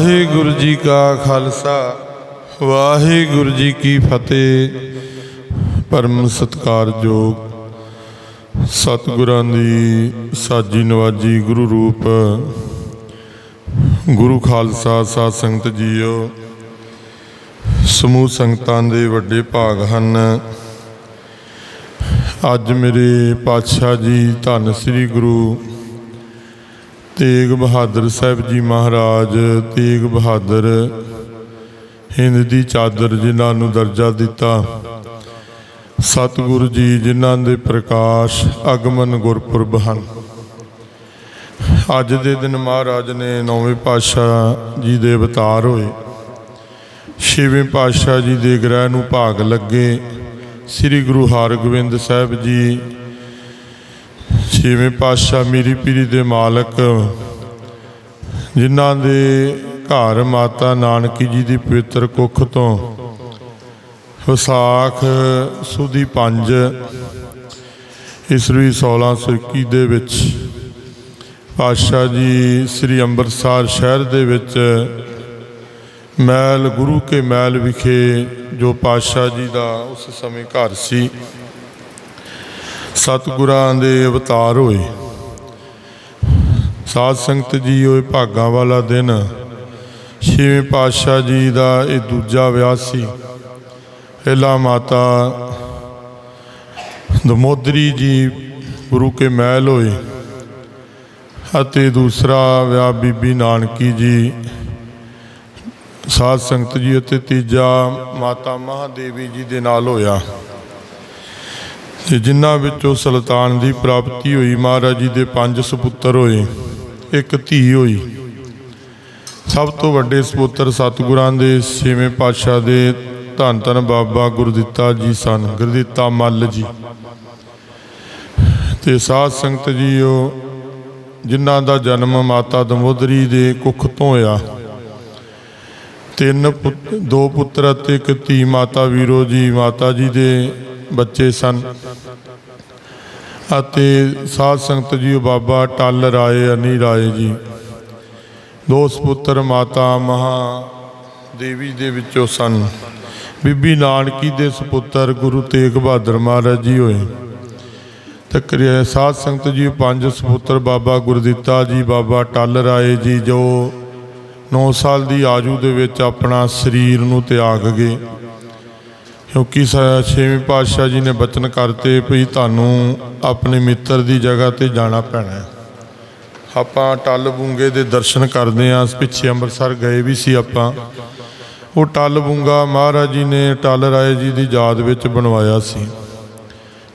ਵਾਹਿਗੁਰੂ ਜੀ ਕਾ ਖਾਲਸਾ, ਵਾਹਿਗੁਰੂ ਜੀ ਕੀ ਫਤਿਹ। ਪਰਮ ਸਤਕਾਰਯੋਗ ਸਤਿਗੁਰਾਂ ਦੀ ਸਾਜੀ ਨਵਾਜੀ ਗੁਰੂ ਰੂਪ। ਗੁਰੂ ਖਾਲਸਾ ਸਾਧ ਸੰਗਤ ਜੀਓ, ਸਮੂਹ ਸੰਗਤਾਂ ਦੇ ਵੱਡੇ ਭਾਗ ਹਨ। ਅੱਜ ਮੇਰੇ ਪਾਤਸ਼ਾਹ ਜੀ ਧੰਨ ਸ੍ਰੀ ਗੁਰੂ ਤੇਗ ਬਹਾਦਰ ਸਾਹਿਬ ਜੀ ਮਹਾਰਾਜ, ਤੇਗ ਬਹਾਦਰ ਹਿੰਦ ਦੀ ਚਾਦਰ ਜਿਨ੍ਹਾਂ ਨੂੰ ਦਰਜਾ ਦਿੱਤਾ। ਸਤਿਗੁਰੂ ਜੀ ਜਿਨ੍ਹਾਂ ਦੇ ਪ੍ਰਕਾਸ਼ ਅਗਮਨ ਗੁਰਪੁਰਬ ਹਨ। ਅੱਜ ਦੇ ਦਿਨ ਮਹਾਰਾਜ ਨੇ ਨੌਵੇਂ ਪਾਤਸ਼ਾਹ ਜੀ ਦੇ ਅਵਤਾਰ ਹੋਏ। ਛੇਵੇਂ ਪਾਤਸ਼ਾਹ ਜੀ ਦੇ ਗ੍ਰਹਿ ਨੂੰ ਭਾਗ ਲੱਗੇ। ਸ੍ਰੀ ਗੁਰੂ ਹਰਗੋਬਿੰਦ ਸਾਹਿਬ ਜੀ ਛੇਵੇਂ ਪਾਤਸ਼ਾਹ ਮੀਰੀ ਪੀਰੀ ਦੇ ਮਾਲਕ, ਜਿਨ੍ਹਾਂ ਦੇ ਘਰ ਮਾਤਾ ਨਾਨਕੀ ਜੀ ਦੀ ਪਵਿੱਤਰ ਕੁੱਖ ਤੋਂ ਵਿਸਾਖ ਸੁਦੀ 5 ਈਸਵੀ 1621 ਦੇ ਵਿੱਚ ਪਾਤਸ਼ਾਹ ਜੀ ਸ੍ਰੀ ਅੰਮ੍ਰਿਤਸਰ ਸ਼ਹਿਰ ਦੇ ਵਿੱਚ ਮਹਿਲ, ਗੁਰੂ ਕੇ ਮਹਿਲ ਵਿਖੇ ਜੋ ਪਾਤਸ਼ਾਹ ਜੀ ਦਾ ਉਸ ਸਮੇਂ ਘਰ ਸੀ ਸਤਿਗੁਰਾਂ ਦੇ ਅਵਤਾਰ ਹੋਏ। ਸਾਧ ਸੰਗਤ ਜੀ ਹੋਏ ਭਾਗਾਂ ਵਾਲਾ ਦਿਨ। ਛੇਵੇਂ ਪਾਤਸ਼ਾਹ ਜੀ ਦਾ ਇਹ ਦੂਜਾ ਵਿਆਹ ਸੀ। ਪਹਿਲਾ ਮਾਤਾ ਦਮੋਦਰੀ ਜੀ ਗੁਰੂ ਕੇ ਮਹਿਲ ਹੋਏ ਅਤੇ ਦੂਸਰਾ ਵਿਆਹ ਬੀਬੀ ਨਾਨਕੀ ਜੀ, ਸਾਧ ਸੰਗਤ ਜੀ ਅਤੇ ਤੀਜਾ ਮਾਤਾ ਮਹਾਦੇਵੀ ਜੀ ਦੇ ਨਾਲ ਹੋਇਆ। ਤੇ ਜਿਨ੍ਹਾਂ ਵਿੱਚੋਂ ਸੁਲਤਾਨ ਦੀ ਪ੍ਰਾਪਤੀ ਹੋਈ, ਮਹਾਰਾਜ ਜੀ ਦੇ ਪੰਜ ਸੁਪੁੱਤਰ ਹੋਏ, ਇੱਕ ਧੀ ਹੋਈ। ਸਭ ਤੋਂ ਵੱਡੇ ਸੁਪੁੱਤਰ ਸਤਿਗੁਰਾਂ ਦੇ, ਛੇਵੇਂ ਪਾਤਸ਼ਾਹ ਦੇ, ਧੰਨ ਧੰਨ ਬਾਬਾ ਗੁਰਦਿੱਤਾ ਜੀ ਸਨ। ਗੁਰਦਿੱਤਾ ਮੱਲ ਜੀ। ਤੇ ਸਾਧ ਸੰਗਤ ਜੀ ਉਹ ਜਿਨ੍ਹਾਂ ਦਾ ਜਨਮ ਮਾਤਾ ਦਮੋਦਰੀ ਦੇ ਕੁੱਖ ਤੋਂ ਹੋਇਆ। ਤਿੰਨ ਪੁੱਤ- ਦੋ ਪੁੱਤਰ ਅਤੇ ਇੱਕ ਧੀ, ਮਾਤਾ ਵੀਰੋ ਜੀ, ਮਾਤਾ ਜੀ ਦੇ ਬੱਚੇ ਸਨ। ਅਤੇ ਸਾਧ ਸੰਗਤ ਜੀ ਬਾਬਾ ਟੱਲ ਰਾਏ, ਅਨੀ ਰਾਏ ਜੀ। ਦੋ ਸੁਪੁੱਤਰ ਮਾਤਾ ਮਹਾ ਦੇਵੀ ਦੇ ਵਿੱਚੋਂ ਸਨ। ਬੀਬੀ ਨਾਨਕੀ ਦੇ ਸੁਪੁੱਤਰ ਗੁਰੂ ਤੇਗ ਬਹਾਦਰ ਮਹਾਰਾਜ ਜੀ ਹੋਏ। ਤਕਰੀਆ ਸਾਧ ਸੰਗਤ ਜੀ ਪੰਜ ਸੁਪੁੱਤਰ ਬਾਬਾ ਗੁਰਦਿੱਤਾ ਜੀ, ਬਾਬਾ ਟੱਲ ਰਾਏ ਜੀ, ਜੋ 9 ਸਾਲ ਦੀ ਆਜੂ ਦੇ ਵਿੱਚ ਆਪਣਾ ਸਰੀਰ ਨੂੰ ਤਿਆਗ ਗਏ। ਕਿਉਂਕਿ ਸ- ਛੇਵੇਂ ਪਾਤਸ਼ਾਹ ਜੀ ਨੇ ਬਚਨ ਕਰਤੇ ਵੀ ਤੁਹਾਨੂੰ ਆਪਣੇ ਮਿੱਤਰ ਦੀ ਜਗ੍ਹਾ ਤੇ ਜਾਣਾ ਪੈਣਾ ਹੈ। ਆਪਾਂ ਟੱਲ ਬੂੰਗੇ ਦੇ ਦਰਸ਼ਨ ਕਰਦੇ ਆਂ ਪਿੱਛੇ ਅੰਮ੍ਰਿਤਸਰ ਗਏ ਵੀ ਸੀ ਆਪਾਂ। ਉਹ ਟੱਲ ਬੂੰਗਾ ਮਹਾਰਾਜ ਜੀ ਨੇ ਟੱਲ ਰਾਏ ਜੀ ਦੀ ਯਾਦ ਵਿੱਚ ਬਣਵਾਇਆ ਸੀ।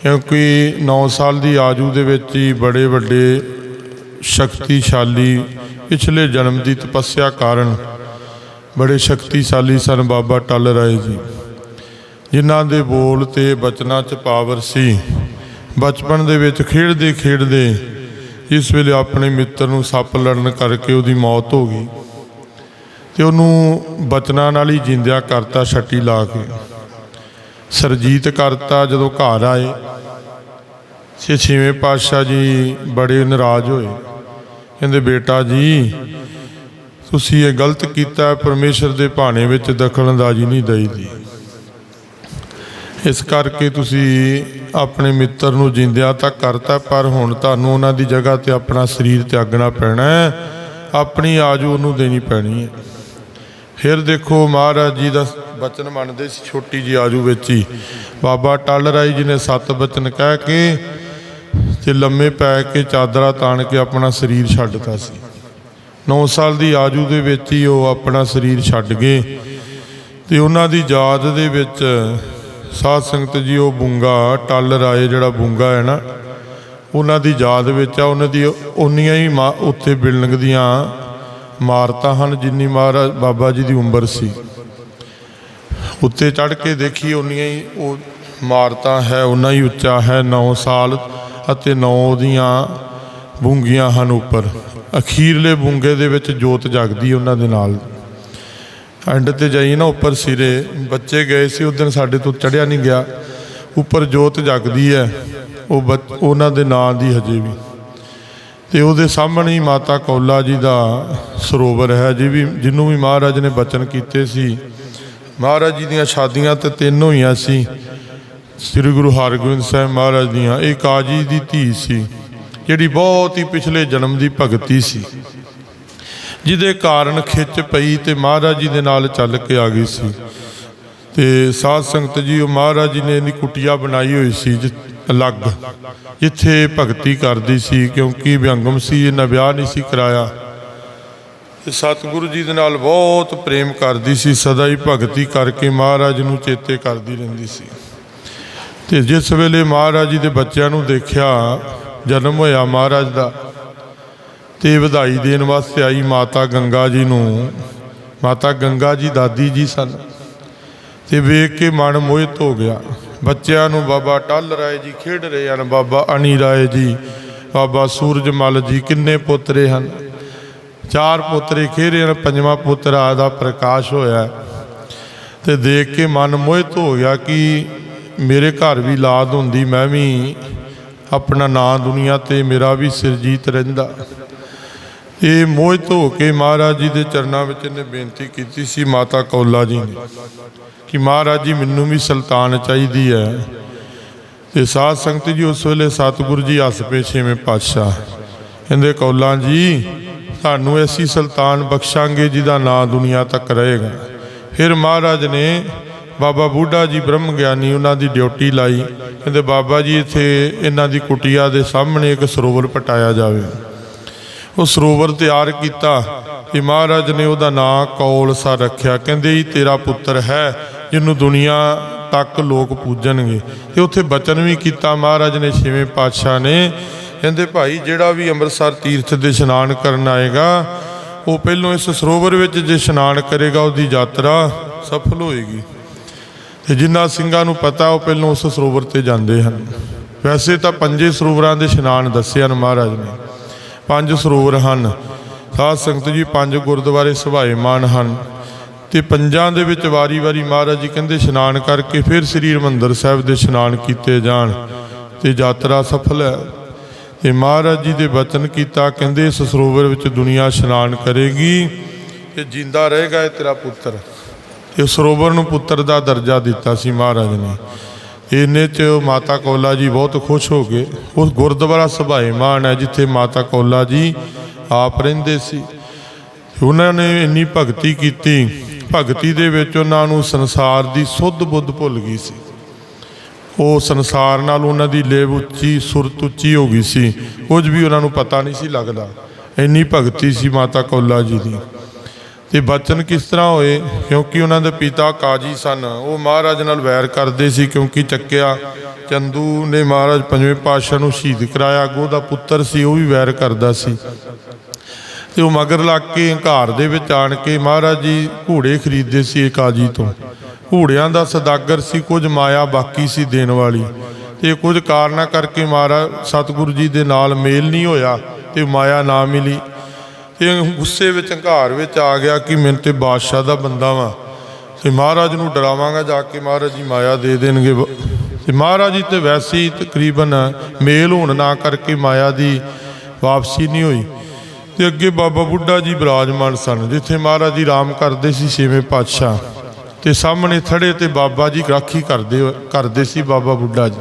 ਕਿਉਂਕਿ 9 ਸਾਲ ਦੀ ਆਜੂ ਦੇ ਵਿੱਚ ਹੀ ਬੜੇ ਵੱਡੇ ਸ਼ਕਤੀਸ਼ਾਲੀ ਪਿਛਲੇ ਜਨਮ ਦੀ ਤਪੱਸਿਆ ਕਾਰਨ ਬੜੇ ਸ਼ਕਤੀਸ਼ਾਲੀ ਸਨ ਬਾਬਾ ਟੱਲ ਰਾਏ ਜੀ। ਜਿਨ੍ਹਾਂ ਦੇ ਬੋਲ ਤੇ ਬਚਨਾਂ 'ਚ ਪਾਵਰ ਸੀ। ਬਚਪਨ ਦੇ ਵਿੱਚ ਖੇਡਦੇ ਖੇਡਦੇ ਇਸ ਵੇਲੇ ਆਪਣੇ ਮਿੱਤਰ ਨੂੰ ਸੱਪ ਲੜਨ ਕਰਕੇ ਉਹਦੀ ਮੌਤ ਹੋ ਗਈ। ਤੇ ਉਹਨੂੰ ਬਚਨਾਂ ਨਾਲ ਹੀ ਜਿੰਦਿਆ ਕਰਤਾ ਛੱਟੀ ਲਾ ਕੇ। ਸਰਜੀਤ ਕਰਤਾ ਜਦੋਂ ਘਰ ਆਏ। ਛੇ ਛੇਵੇਂ ਪਾਤਸ਼ਾਹ ਜੀ ਬੜੇ ਨਾਰਾਜ਼ ਹੋਏ। ਕਹਿੰਦੇ ਬੇਟਾ ਜੀ ਤੁਸੀਂ ਇਹ ਗਲਤ ਕੀਤਾ ਹੈ, ਪਰਮੇਸ਼ਰ ਦੇ ਭਾਣੇ ਵਿੱਚ ਦਖਲ ਅੰਦਾਜ਼ੀ ਨਹੀਂ ਦਈਦੀ। ਇਸ ਕਰਕੇ ਤੁਸੀਂ ਆਪਣੇ ਮਿੱਤਰ ਨੂੰ ਜਿੰਦਿਆ ਤਾਂ ਕਰਤਾ, ਪਰ ਹੁਣ ਤੁਹਾਨੂੰ ਉਹਨਾਂ ਦੀ ਜਗ੍ਹਾ ਤੇ ਆਪਣਾ ਸਰੀਰ ਤਿਆਗਣਾ ਪੈਣਾ ਹੈ। ਆਪਣੀ ਆਜੂ ਉਹਨੂੰ ਦੇਣੀ ਪੈਣੀ ਹੈ। ਫਿਰ ਦੇਖੋ, ਮਹਾਰਾਜ ਜੀ ਦਾ ਬਚਨ ਮੰਨਦੇ ਸੀ, ਛੋਟੀ ਜੀ ਆਜੂ ਵਿੱਚ ਹੀ। ਬਾਬਾ ਟੱਲ ਰਾਈ ਜੀ ਨੇ ਸੱਤ ਬਚਨ ਕਹਿ ਕੇ ਤੇ ਲੰਮੇ ਪੈ ਕੇ ਚਾਦਰਾ ਤਾਣ ਕੇ ਆਪਣਾ ਸਰੀਰ ਛੱਡਤਾ ਸੀ। 9 ਸਾਲ ਦੀ ਆਜੂ ਦੇ ਵਿੱਚ ਹੀ ਉਹ ਆਪਣਾ ਸਰੀਰ ਛੱਡ ਗਏ। ਤੇ ਉਹਨਾਂ ਦੀ ਯਾਦ ਦੇ ਵਿੱਚ ਸਾਧ ਸੰਗਤ ਜੀ, ਉਹ ਬੁੰਗਾ, ਟੱਲ ਰਾਏ ਜਿਹੜਾ ਬੁੰਗਾ ਹੈ ਨਾ, ਉਹਨਾਂ ਦੀ ਯਾਦ ਵਿੱਚ ਆ, ਉਹਨਾਂ ਦੀ ਉਨੀਆਂ ਹੀ ਮਾ- ਉੱਤੇ ਬਿਲਡਿੰਗ ਦੀਆਂ ਇਮਾਰਤਾਂ ਹਨ, ਜਿੰਨੀ ਮਹਾਰਾਜ ਬਾਬਾ ਜੀ ਦੀ ਉਮਰ ਸੀ। ਉੱਤੇ ਚੜ ਕੇ ਦੇਖੀ ਉਨੀਆਂ ਹੀ ਉਹ ਇਮਾਰਤਾਂ ਹੈ ਉਨਾ ਹੀ ਉੱਚਾ ਹੈ 9 ਸਾਲ ਅਤੇ 9 ਦੀਆਂ ਬੂੰਗੀਆਂ ਹਨ ਉੱਪਰ। ਅਖੀਰਲੇ ਬੂੰਗੇ ਦੇ ਵਿੱਚ ਜੋਤ ਜਗਦੀ ਉਹਨਾਂ ਦੇ ਨਾਲ। ਐਂਡ ਤੇ ਜਾਈ ਨਾ ਉੱਪਰ ਸਿਰੇ। ਬੱਚੇ ਗਏ ਸੀ, ਉਸ ਦਿਨ ਸਾਡੇ ਤੋਂ ਚੜਿਆ ਨਹੀਂ ਗਿਆ। ਉੱਪਰ ਜੋਤ ਜਗਦੀ ਹੈ, ਉਹ ਬੱਚ- ਉਹਨਾਂ ਦੇ ਨਾਂ ਦੀ ਹਜੇ ਵੀ। ਤੇ ਉਹਦੇ ਸਾਹਮਣੇ ਹੀ ਮਾਤਾ ਕੌਲਾ ਜੀ ਦਾ ਸਰੋਵਰ ਹੈ, ਜੀ ਵੀ, ਜਿਹਨੂੰ ਵੀ ਮਹਾਰਾਜ ਨੇ ਬਚਨ ਕੀਤੇ ਸੀ। ਮਹਾਰਾਜ ਜੀ ਦੀਆਂ ਸ਼ਾਦੀਆਂ ਤੇ ਤਿੰਨ ਹੋਈਆਂ ਸੀ। ਸ੍ਰੀ ਗੁਰੂ ਹਰਗੋਬਿੰਦ ਸਾਹਿਬ ਮਹਾਰਾਜ ਦੀਆਂ ਇਹ ਕਾਜੀ ਦੀ ਧੀ ਸੀ, ਜਿਹੜੀ ਬਹੁਤ ਹੀ ਪਿਛਲੇ ਜਨਮ ਦੀ ਭਗਤੀ ਸੀ। ਜਿਹਦੇ ਕਾਰਨ ਖਿੱਚ ਪਈ ਤੇ ਮਹਾਰਾਜ ਜੀ ਦੇ ਨਾਲ ਚੱਲ ਕੇ ਆ ਗਈ ਸੀ। ਤੇ ਸਾਧ ਸੰਗਤ ਜੀ, ਉਹ ਮਹਾਰਾਜ ਜੀ ਨੇ ਇਹਦੀ ਕੁਟੀਆ ਬਣਾਈ ਹੋਈ ਸੀ ਜਿ- ਅਲੱਗ। ਜਿੱਥੇ ਭਗਤੀ ਕਰਦੀ ਸੀ, ਕਿਉਂਕਿ ਵਿਅੰਗਮ ਸੀ ਇਹਨਾਂ ਵਿਆਹ ਨਹੀਂ ਸੀ ਕਰਾਇਆ। ਤੇ ਸਤਿਗੁਰੂ ਜੀ ਦੇ ਨਾਲ ਬਹੁਤ ਪ੍ਰੇਮ ਕਰਦੀ ਸੀ, ਸਦਾ ਹੀ ਭਗਤੀ ਕਰਕੇ ਮਹਾਰਾਜ ਨੂੰ ਚੇਤੇ ਕਰਦੀ ਰਹਿੰਦੀ ਸੀ। ਤੇ ਜਿਸ ਵੇਲੇ ਮਹਾਰਾਜ ਜੀ ਦੇ ਬੱਚਿਆਂ ਨੂੰ ਦੇਖਿਆ, ਜਨਮ ਹੋਇਆ ਮਹਾਰਾਜ ਦਾ ਤੇ ਵਧਾਈ ਦੇਣ ਵਾਸਤੇ ਆਈ ਮਾਤਾ ਗੰਗਾ ਜੀ ਨੂੰ। ਮਾਤਾ ਗੰਗਾ ਜੀ ਦਾਦੀ ਜੀ ਸਨ। ਤੇ ਵੇਖ ਕੇ ਮਨ ਮੋਹਿਤ ਹੋ ਗਿਆ। ਬੱਚਿਆਂ ਨੂੰ ਬਾਬਾ ਟੱਲ ਰਾਏ ਜੀ ਖੇਡ ਰਹੇ ਹਨ, ਬਾਬਾ ਅਣੀ ਰਾਏ ਜੀ, ਬਾਬਾ ਸੂਰਜਮਲ ਜੀ ਕਿੰਨੇ ਪੁੱਤਰੇ ਹਨ। ਚਾਰ ਪੁੱਤਰੇ ਖੇਰੇ ਹਨ, ਪੰਜਵਾਂ ਪੁੱਤਰ ਆ ਦਾ ਪ੍ਰਕਾਸ਼ ਹੋਇਆ। ਹੈ। ਤੇ ਦੇਖ ਕੇ ਮਨ ਮੋਹਿਤ ਹੋ ਗਿਆ ਕਿ ਮੇਰੇ ਘਰ ਵੀ ਲਾਦ ਹੁੰਦੀ, ਮੈਂ ਵੀ ਆਪਣਾ ਨਾਂ ਦੁਨੀਆ ਤੇ ਮੇਰਾ ਵੀ ਸਿਰਜੀਤ ਰਹਿੰਦਾ। ਇਹ ਮੋਹਿਤ ਹੋ ਕੇ ਮਹਾਰਾਜ ਜੀ ਦੇ ਚਰਨਾਂ ਵਿੱਚ ਇਹਨੇ ਬੇਨਤੀ ਕੀਤੀ ਸੀ, ਮਾਤਾ ਕੌਲਾ ਜੀ ਨੇ, ਕਿ ਮਹਾਰਾਜ ਜੀ ਮੈਨੂੰ ਵੀ ਸੁਲਤਾਨ ਚਾਹੀਦੀ ਹੈ। ਤੇ ਸਾਧ ਸੰਗਤ ਜੀ ਉਸ ਵੇਲੇ ਸਤਿਗੁਰੂ ਜੀ ਹੱਸ ਪਏ ਛੇਵੇਂ ਪਾਤਸ਼ਾਹ। ਕਹਿੰਦੇ, ਕੌਲਾ ਜੀ, ਤੁਹਾਨੂੰ ਐਸੀ ਸੁਲਤਾਨ ਬਖਸ਼ਾਂਗੇ ਜਿਹਦਾ ਨਾਂ ਦੁਨੀਆ ਤੱਕ ਰਹੇਗਾ। ਫਿਰ ਮਹਾਰਾਜ ਨੇ ਬਾਬਾ ਬੁੱਢਾ ਜੀ ਬ੍ਰਹਮ ਗਿਆਨੀ ਉਹਨਾਂ ਦੀ ਡਿਊਟੀ ਲਾਈ। ਕਹਿੰਦੇ, ਬਾਬਾ ਜੀ, ਇੱਥੇ ਇਹਨਾਂ ਦੀ ਕੁਟੀਆ ਦੇ ਸਾਹਮਣੇ ਇੱਕ ਸਰੋਵਰ ਪਟਾਇਆ ਜਾਵੇ। ਉਹ ਸਰੋਵਰ ਤਿਆਰ ਕੀਤਾ। ਤੇ ਮਹਾਰਾਜ ਨੇ ਉਹਦਾ ਨਾਂ ਕੌਲਸਾ ਰੱਖਿਆ। ਕਹਿੰਦੇ ਹੀ ਤੇਰਾ ਪੁੱਤਰ ਹੈ, ਜਿਹਨੂੰ ਦੁਨੀਆ ਤੱਕ ਲੋਕ ਪੂਜਣਗੇ। ਤੇ ਉੱਥੇ ਬਚਨ ਵੀ ਕੀਤਾ। ਮਹਾਰਾਜ ਨੇ ਛੇਵੇਂ ਪਾਤਸ਼ਾਹ ਨੇ। ਕਹਿੰਦੇ, ਭਾਈ, ਜਿਹੜਾ ਵੀ ਅੰਮ੍ਰਿਤਸਰ ਤੀਰਥ ਦੇ ਇਸ਼ਨਾਨ ਕਰਨ ਆਏਗਾ, ਉਹ ਪਹਿਲੋਂ ਇਸ ਸਰੋਵਰ ਵਿੱਚ ਜੇ ਇਸ਼ਨਾਨ ਕਰੇਗਾ, ਉਹਦੀ ਯਾਤਰਾ ਸਫਲ ਹੋਏਗੀ। ਤੇ ਜਿਨ੍ਹਾਂ ਸਿੰਘਾਂ ਨੂੰ ਪਤਾ, ਉਹ ਪਹਿਲੋਂ ਉਸ ਸਰੋਵਰ ਤੇ ਜਾਂਦੇ ਹਨ। ਵੈਸੇ ਤਾਂ ਪੰਜੇ ਸਰੋਵਰਾਂ ਦੇ ਇਸ਼ਨਾਨ ਦੱਸੇ ਹਨ ਮਹਾਰਾਜ ਨੇ। ਪੰਜ ਸਰੋਵਰ ਹਨ। ਸਾਧ ਸੰਗਤ ਜੀ, ਪੰਜ ਗੁਰਦੁਆਰੇ ਸੁਭਾਏਮਾਨ ਹਨ। ਤੇ ਪੰਜਾਂ ਦੇ ਵਿੱਚ ਵਾਰੀ-ਵਾਰੀ ਮਹਾਰਾਜ ਜੀ ਕਹਿੰਦੇ, ਇਸ਼ਨਾਨ ਕਰਕੇ ਫਿਰ ਸ੍ਰੀ ਹਰਿਮੰਦਰ ਸਾਹਿਬ ਦੇ ਇਸ਼ਨਾਨ ਕੀਤੇ ਜਾਣ ਤੇ ਯਾਤਰਾ ਸਫਲ ਹੈ। ਤੇ ਮਹਾਰਾਜ ਜੀ ਦੇ ਬਚਨ ਕੀਤਾ, ਕਹਿੰਦੇ, ਇਸ ਸਰੋਵਰ ਵਿੱਚ ਦੁਨੀਆ ਇਸ਼ਨਾਨ ਕਰੇਗੀ ਤੇ ਜਿੰਦਾ ਰਹੇਗਾ ਇਹ ਤੇਰਾ ਪੁੱਤਰ। ਇਹ ਸਰੋਵਰ ਨੂੰ ਪੁੱਤਰ ਦਾ ਦਰਜਾ ਦਿੱਤਾ ਸੀ ਮਹਾਰਾਜ ਨੇ। ਇਹਨੇ ਚ ਮਾਤਾ ਕੌਲਾ ਜੀ ਬਹੁਤ ਖੁਸ਼ ਹੋ ਗਏ। ਉਸ ਗੁਰਦੁਆਰਾ ਸੁਭਾਏਮਾਨ ਹੈ ਜਿੱਥੇ ਮਾਤਾ ਕੌਲਾ ਜੀ ਆਪ ਰਹਿੰਦੇ ਸੀ। ਉਹਨਾਂ ਨੇ ਇੰਨੀ ਭਗਤੀ ਕੀਤੀ। ਭਗਤੀ ਦੇ ਵਿੱਚ ਉਹਨਾਂ ਨੂੰ ਸੰਸਾਰ ਦੀ ਸੁੱਧ ਬੁੱਧ ਭੁੱਲ ਗਈ ਸੀ। ਉਹ ਸੰਸਾਰ ਨਾਲ ਉਹਨਾਂ ਦੀ ਲੇਵ ਉੱਚੀ ਸੁਰਤ ਉੱਚੀ ਹੋ ਗਈ ਸੀ। ਕੁਝ ਵੀ ਉਹਨਾਂ ਨੂੰ ਪਤਾ ਨਹੀਂ ਸੀ ਲੱਗਦਾ। ਇੰਨੀ ਭਗਤੀ ਸੀ ਮਾਤਾ ਕੌਲਾ ਜੀ ਦੀ। ਤੇ ਬਚਨ ਕਿਸ ਤਰ੍ਹਾਂ ਹੋਏ? ਕਿਉਂਕਿ ਉਹਨਾਂ ਦੇ ਪਿਤਾ ਕਾਜੀ ਸਨ। ਉਹ ਮਹਾਰਾਜ ਨਾਲ ਵੈਰ ਕਰਦੇ ਸੀ ਕਿਉਂਕਿ ਚੱਕਿਆ ਚੰਦੂ ਨੇ ਮਹਾਰਾਜ ਪੰਜਵੇਂ ਪਾਤਸ਼ਾਹ ਨੂੰ ਸ਼ਹੀਦ ਕਰਾਇਆ। ਅੱਗੋਂ ਦਾ ਪੁੱਤਰ ਸੀ, ਉਹ ਵੀ ਵੈਰ ਕਰਦਾ ਸੀ। ਤੇ ਉਹ ਮਗਰ ਲੱਗ ਕੇ ਹੰਕਾਰ ਦੇ ਵਿੱਚ ਆਣ ਕੇ ਮਹਾਰਾਜ ਜੀ ਘੋੜੇ ਖਰੀਦਦੇ ਸੀ ਇਹ ਕਾਜੀ ਤੋਂ। ਘੋੜਿਆਂ ਦਾ ਸਦਾਗਰ ਸੀ, ਕੁਝ ਮਾਇਆ ਬਾਕੀ ਸੀ ਦੇਣ ਵਾਲੀ। ਤੇ ਕੁਝ ਕਾਰਨਾਂ ਕਰਕੇ ਮਹਾਰਾਜ ਸਤਿਗੁਰੂ ਜੀ ਦੇ ਨਾਲ ਮੇਲ ਨਹੀਂ ਹੋਇਆ ਤੇ ਮਾਇਆ ਨਾ ਮਿਲੀ। ਤੇ ਗੁੱਸੇ ਵਿੱਚ, ਹੰਕਾਰ ਵਿੱਚ ਆ ਗਿਆ ਕਿ ਮੈਂ ਤੇ ਬਾਦਸ਼ਾਹ ਦਾ ਬੰਦਾ ਵਾਂ। ਤੇ ਮਹਾਰਾਜ ਨੂੰ ਡਰਾਵਾਂਗਾ ਜਾ ਕੇ ਮਹਾਰਾਜ ਜੀ ਮਾਇਆ ਦੇ ਦੇਣਗੇ। ਬ- ਤੇ ਮਹਾਰਾਜ ਜੀ ਤੇ ਵੈਸੇ ਹੀ ਤਕਰੀਬਨ ਮੇਲ ਹੋਣ ਨਾ ਕਰਕੇ ਮਾਇਆ ਦੀ ਵਾਪਸੀ ਨਹੀਂ ਹੋਈ। ਤੇ ਅੱਗੇ ਬਾਬਾ ਬੁੱਢਾ ਜੀ ਬਿਰਾਜਮਾਨ ਸਨ, ਜਿੱਥੇ ਮਹਾਰਾਜ ਜੀ ਆਰਾਮ ਕਰਦੇ ਸੀ ਛੇਵੇਂ ਪਾਤਸ਼ਾਹ। ਤੇ ਸਾਹਮਣੇ ਥੜੇ ਤੇ ਬਾਬਾ ਜੀ ਰਾਖੀ ਕਰਦੇ ਕਰਦੇ ਸੀ ਬਾਬਾ ਬੁੱਢਾ ਜੀ।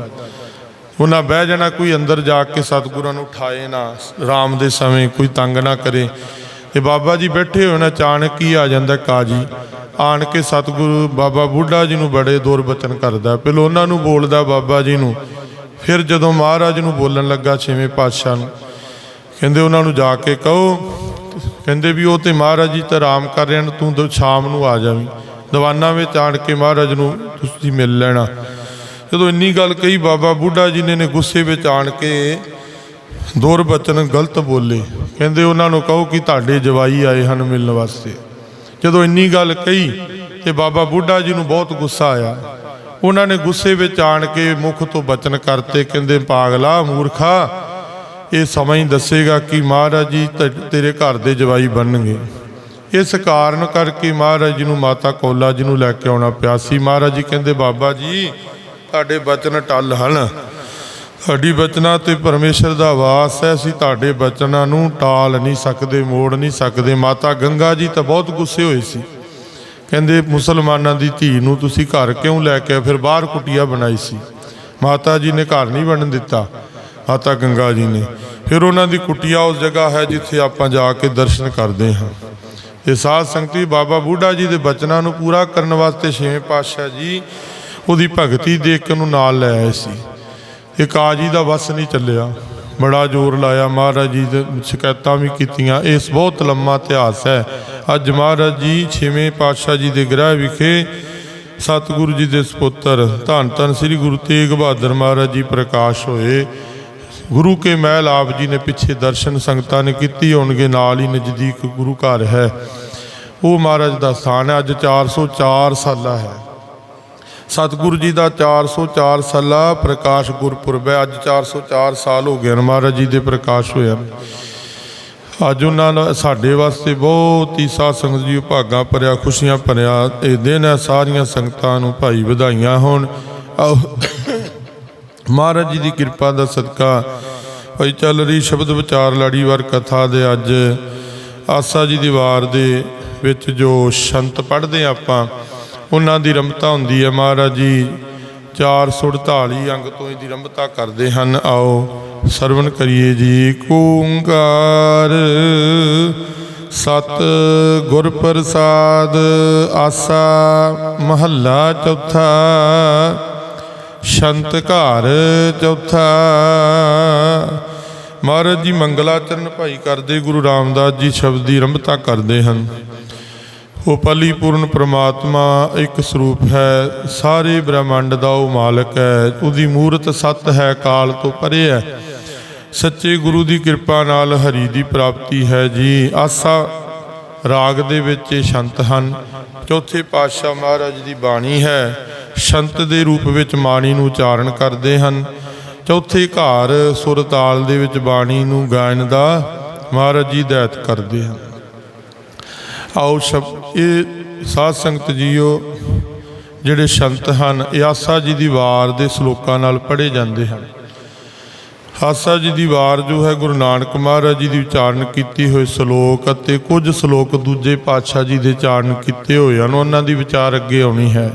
ਉਹਨਾਂ ਬਹਿ ਜਾਣਾ, ਕੋਈ ਅੰਦਰ ਜਾ ਕੇ ਸਤਿਗੁਰਾਂ ਨੂੰ ਉਠਾਏ ਨਾ, ਰਾਮ ਦੇ ਸਮੇਂ ਕੋਈ ਤੰਗ ਨਾ ਕਰੇ। ਤੇ ਬਾਬਾ ਜੀ ਬੈਠੇ ਹੋਏ ਨੇ, ਅਚਾਨਕ ਹੀ ਆ ਜਾਂਦਾ ਕਾਜੀ। ਆਣ ਕੇ ਸਤਿਗੁਰੂ ਬਾਬਾ ਬੁੱਢਾ ਜੀ ਨੂੰ ਬੜੇ ਦੌਰ ਬਚਨ ਕਰਦਾ। ਪਹਿਲਾਂ ਉਹਨਾਂ ਨੂੰ ਬੋਲਦਾ ਬਾਬਾ ਜੀ ਨੂੰ। ਫਿਰ ਜਦੋਂ ਮਹਾਰਾਜ ਨੂੰ ਬੋਲਣ ਲੱਗਾ ਛੇਵੇਂ ਪਾਤਸ਼ਾਹ ਨੂੰ, ਕਹਿੰਦੇ ਉਹਨਾਂ ਨੂੰ ਜਾ ਕੇ ਕਹੋ, ਕਹਿੰਦੇ ਵੀ ਉਹ ਤੇ ਮਹਾਰਾਜ ਜੀ ਤਾਂ ਆਰਾਮ ਕਰ ਰਹੇ ਹਨ ਤੂੰ ਦ- ਸ਼ਾਮ ਨੂੰ ਆ ਜਾਵੀਂ। ਦੀਵਾਨਾਂ ਵਿੱਚ ਆਣ ਕੇ ਮਹਾਰਾਜ ਨੂੰ ਤੁਸੀਂ ਮਿਲ ਲੈਣਾ। ਜਦੋਂ ਇੰਨੀ ਗੱਲ ਕਹੀ ਬਾਬਾ ਬੁੱਢਾ ਜੀ ਨੇ ਗੁੱਸੇ ਵਿੱਚ ਆਣ ਕੇ ਦੋਰ ਬਚਨ ਗਲਤ ਬੋਲੇ। ਕਹਿੰਦੇ ਉਹਨਾਂ ਨੂੰ ਕਹੋ ਕਿ ਤੁਹਾਡੇ ਜਵਾਈ ਆਏ ਹਨ ਮਿਲਣ ਵਾਸਤੇ। ਜਦੋਂ ਇੰਨੀ ਗੱਲ ਕਹੀ ਤੇ ਬਾਬਾ ਬੁੱਢਾ ਜੀ ਨੂੰ ਬਹੁਤ ਗੁੱਸਾ ਆਇਆ। ਉਹਨਾਂ ਨੇ ਗੁੱਸੇ ਵਿੱਚ ਆਣ ਕੇ ਮੁਖ ਤੋਂ ਬਚਨ ਕਰਤੇ, ਕਹਿੰਦੇ ਪਾਗਲਾ ਮੂਰਖਾ, ਇਹ ਸਮਾਂ ਹੀ ਦੱਸੇਗਾ ਕਿ ਮਹਾਰਾਜ ਜੀ ਤ- ਤੇਰੇ ਘਰ ਦੇ ਜਵਾਈ ਬਣਨਗੇ। ਇਸ ਕਾਰਨ ਕਰਕੇ ਮਹਾਰਾਜ ਜੀ ਨੂੰ ਮਾਤਾ ਕੋਲਾ ਜੀ ਨੂੰ ਲੈ ਕੇ ਆਉਣਾ ਪਿਆ ਸੀ। ਮਹਾਰਾਜ ਜੀ ਕਹਿੰਦੇ, ਬਾਬਾ ਜੀ ਤੁਹਾਡੇ ਬਚਨ ਟੱਲ ਹਨ। ਸਾਡੀ ਬਚਨਾਂ ਤੇ ਪਰਮੇਸ਼ਰ ਦਾ ਵਾਸ ਹੈ, ਅਸੀਂ ਤੁਹਾਡੇ ਬਚਨਾਂ ਨੂੰ ਟਾਲ ਨਹੀਂ ਸਕਦੇ, ਮੋੜ ਨਹੀਂ ਸਕਦੇ। ਮਾਤਾ ਗੰਗਾ ਜੀ ਤਾਂ ਬਹੁਤ ਗੁੱਸੇ ਹੋਏ ਸੀ। ਕਹਿੰਦੇ, ਮੁਸਲਮਾਨਾਂ ਦੀ ਧੀ ਨੂੰ ਤੁਸੀਂ ਘਰ ਕਿਉਂ ਲੈ ਕੇ ਆਏ? ਫਿਰ ਬਾਹਰ ਕੁਟੀਆ ਬਣਾਈ ਸੀ। ਮਾਤਾ ਜੀ ਨੇ ਘਰ ਨਹੀਂ ਬਣਨ ਦਿੱਤਾ। ਮਾਤਾ ਗੰਗਾ ਜੀ ਨੇ। ਫਿਰ ਉਹਨਾਂ ਦੀ ਕੁਟੀਆ ਉਸ ਜਗ੍ਹਾ ਹੈ ਜਿੱਥੇ ਆਪਾਂ ਜਾ ਕੇ ਦਰਸ਼ਨ ਕਰਦੇ ਹਾਂ। ਇਹ ਸਾਧ ਸੰਗਤੀ ਬਾਬਾ ਬੁੱਢਾ ਜੀ ਦੇ ਬਚਨਾਂ ਨੂੰ ਪੂਰਾ ਕਰਨ ਵਾਸਤੇ ਛੇਵੇਂ ਪਾਤਸ਼ਾਹ ਜੀ ਉਹਦੀ ਭਗਤੀ ਦੇਖ ਕੇ ਉਹਨੂੰ ਨਾਲ ਲੈ ਆਏ ਸੀ। ਇਹ ਕਾਜੀ ਦਾ ਵਸ ਨਹੀਂ ਚੱਲਿਆ। ਬੜਾ ਜ਼ੋਰ ਲਾਇਆ ਮਹਾਰਾਜ ਜੀ ਦੇ ਸ਼ਿਕਾਇਤਾਂ ਵੀ ਕੀਤੀਆਂ। ਇਸ ਬਹੁਤ ਲੰਮਾ ਇਤਿਹਾਸ ਹੈ। ਅੱਜ ਮਹਾਰਾਜ ਜੀ ਛੇਵੇਂ ਪਾਤਸ਼ਾਹ ਜੀ ਦੇ ਗ੍ਰਹਿ ਵਿਖੇ ਸਤਿਗੁਰੂ ਜੀ ਦੇ ਸੁਪੁੱਤਰ ਧੰਨ ਧੰਨ ਸ੍ਰੀ ਗੁਰੂ ਤੇਗ ਬਹਾਦਰ ਮਹਾਰਾਜ ਜੀ ਪ੍ਰਕਾਸ਼ ਹੋਏ। ਗੁਰੂ ਕੇ ਮਹਿਲ ਆਪ ਜੀ ਨੇ ਪਿੱਛੇ ਦਰਸ਼ਨ ਸੰਗਤਾਂ ਨੇ ਕੀਤੀ ਹੋਣਗੇ ਨਾਲ ਹੀ ਨਜ਼ਦੀਕ ਗੁਰੂ ਘਰ ਹੈ। ਉਹ ਮਹਾਰਾਜ ਦਾ ਸਥਾਨ ਹੈ। ਅੱਜ 404 ਸਾਲਾ ਹੈ। ਸਤਿਗੁਰੂ ਜੀ ਦਾ 404 ਸਾਲਾ ਪ੍ਰਕਾਸ਼ ਗੁਰਪੁਰਬ ਹੈ। ਅੱਜ 404 ਸਾਲ ਹੋ ਗਏ ਨੇ ਮਹਾਰਾਜ ਜੀ ਦੇ ਪ੍ਰਕਾਸ਼ ਹੋਇਆ ਅੱਜ ਉਹਨਾਂ ਨਾਲ ਸਾਡੇ ਵਾਸਤੇ ਬਹੁਤ ਹੀ ਸਾਧ ਸੰਗਤ ਜੀ ਭਾਗਾ ਭਰਿਆ, ਖੁਸ਼ੀਆਂ ਭਰਿਆ। ਇਹ ਦਿਨ ਹੈ, ਸਾਰੀਆਂ ਸੰਗਤਾਂ ਨੂੰ ਭਾਈ ਵਧਾਈਆਂ ਹੋਣ। ਆਓ। ਮਹਾਰਾਜ ਜੀ ਦੀ ਕਿਰਪਾ ਦਾ ਸਦਕਾ। ਭਾਈ ਚੱਲ ਰਹੀ ਸ਼ਬਦ ਵਿਚਾਰ ਲਾੜੀਵਾਰ ਕਥਾ ਦੇ ਅੱਜ। ਆਸਾ ਜੀ ਦੀ ਵਾਰ ਦੇ ਵਿੱਚ ਜੋ ਸ਼ੰਤ ਪੜ੍ਹਦੇ ਹਾਂ ਆਪਾਂ ਉਹਨਾਂ ਦੀ ਰਮਤਾ ਹੁੰਦੀ ਹੈ ਮਹਾਰਾਜ ਜੀ। 448 ਅੰਗ ਤੋਂ ਇਹਦੀ ਰਮਤਾ ਕਰਦੇ ਹਨ। ਆਓ ਸਰਵਣ ਕਰੀਏ ਜੀ। ਕੂੰਕਾਰ ਸਤ ਗੁਰ ਪ੍ਰਸਾਦ ਆਸਾ, ਮਹੱਲਾ ਚੌਥਾ ਸ਼ੰਤ ਘਰ ਚੌਥਾ। ਮਹਾਰਾਜ ਜੀ ਮੰਗਲਾਚਰਨ ਭਾਈ ਕਰਦੇ ਗੁਰੂ ਰਾਮਦਾਸ ਜੀ ਸ਼ਬਦ ਦੀ ਰੰਭਤਾ ਕਰਦੇ ਹਨ। ਉਹ ਪਲੀਪੂਰਨ ਪ੍ਰਮਾਤਮਾ ਇੱਕ ਸਰੂਪ ਹੈ, ਸਾਰੇ ਬ੍ਰਹਮੰਡ ਦਾ ਉਹ ਮਾਲਕ ਹੈ, ਉਹਦੀ ਮੂਰਤ ਸਤ ਹੈ, ਕਾਲ ਤੋਂ ਪਰੇ ਹੈ। ਸੱਚੇ ਗੁਰੂ ਦੀ ਕਿਰਪਾ ਨਾਲ ਹਰੀ ਦੀ ਪ੍ਰਾਪਤੀ ਹੈ ਜੀ। ਆਸਾ ਰਾਗ ਦੇ ਵਿੱਚ ਇਹ ਸ਼ੰਤ ਹਨ। ਚੌਥੇ ਪਾਤਸ਼ਾਹ ਮਹਾਰਾਜ ਦੀ ਬਾਣੀ ਹੈ, ਸ਼ੰਤ ਦੇ ਰੂਪ ਵਿੱਚ ਬਾਣੀ ਨੂੰ ਉਚਾਰਨ ਕਰਦੇ ਹਨ। ਚੌਥੇ ਘਰ ਸੁਰ ਤਾਲ ਦੇ ਵਿੱਚ ਬਾਣੀ ਨੂੰ ਗਾਇਨ ਦਾ ਮਹਾਰਾਜ ਜੀ ਦਾਇਤ ਕਰਦੇ ਹਨ। ਆਓ ਸ਼ਬ ਇਹ ਸਾਧ ਸੰਗਤ ਜੀਓ, ਜਿਹੜੇ ਸ਼ੰਤ ਹਨ, ਇਹ ਆਸਾ ਜੀ ਦੀ ਵਾਰ ਦੇ ਸ਼ਲੋਕਾਂ ਨਾਲ ਪੜ੍ਹੇ ਜਾਂਦੇ ਹਨ। ਆਸਾ ਜੀ ਦੀ ਵਾਰ ਜੋ ਹੈ, ਗੁਰੂ ਨਾਨਕ ਮਹਾਰਾਜ ਜੀ ਦੀ ਉਚਾਰਨ ਕੀਤੀ ਹੋਏ ਸ਼ਲੋਕ ਅਤੇ ਕੁਝ ਸ਼ਲੋਕ ਦੂਜੇ ਪਾਤਸ਼ਾਹ ਜੀ ਦੇ ਉਚਾਰਨ ਕੀਤੇ ਹੋਏ ਹਨ, ਉਹਨਾਂ ਦੀ ਵਿਚਾਰ ਅੱਗੇ ਆਉਣੀ ਹੈ।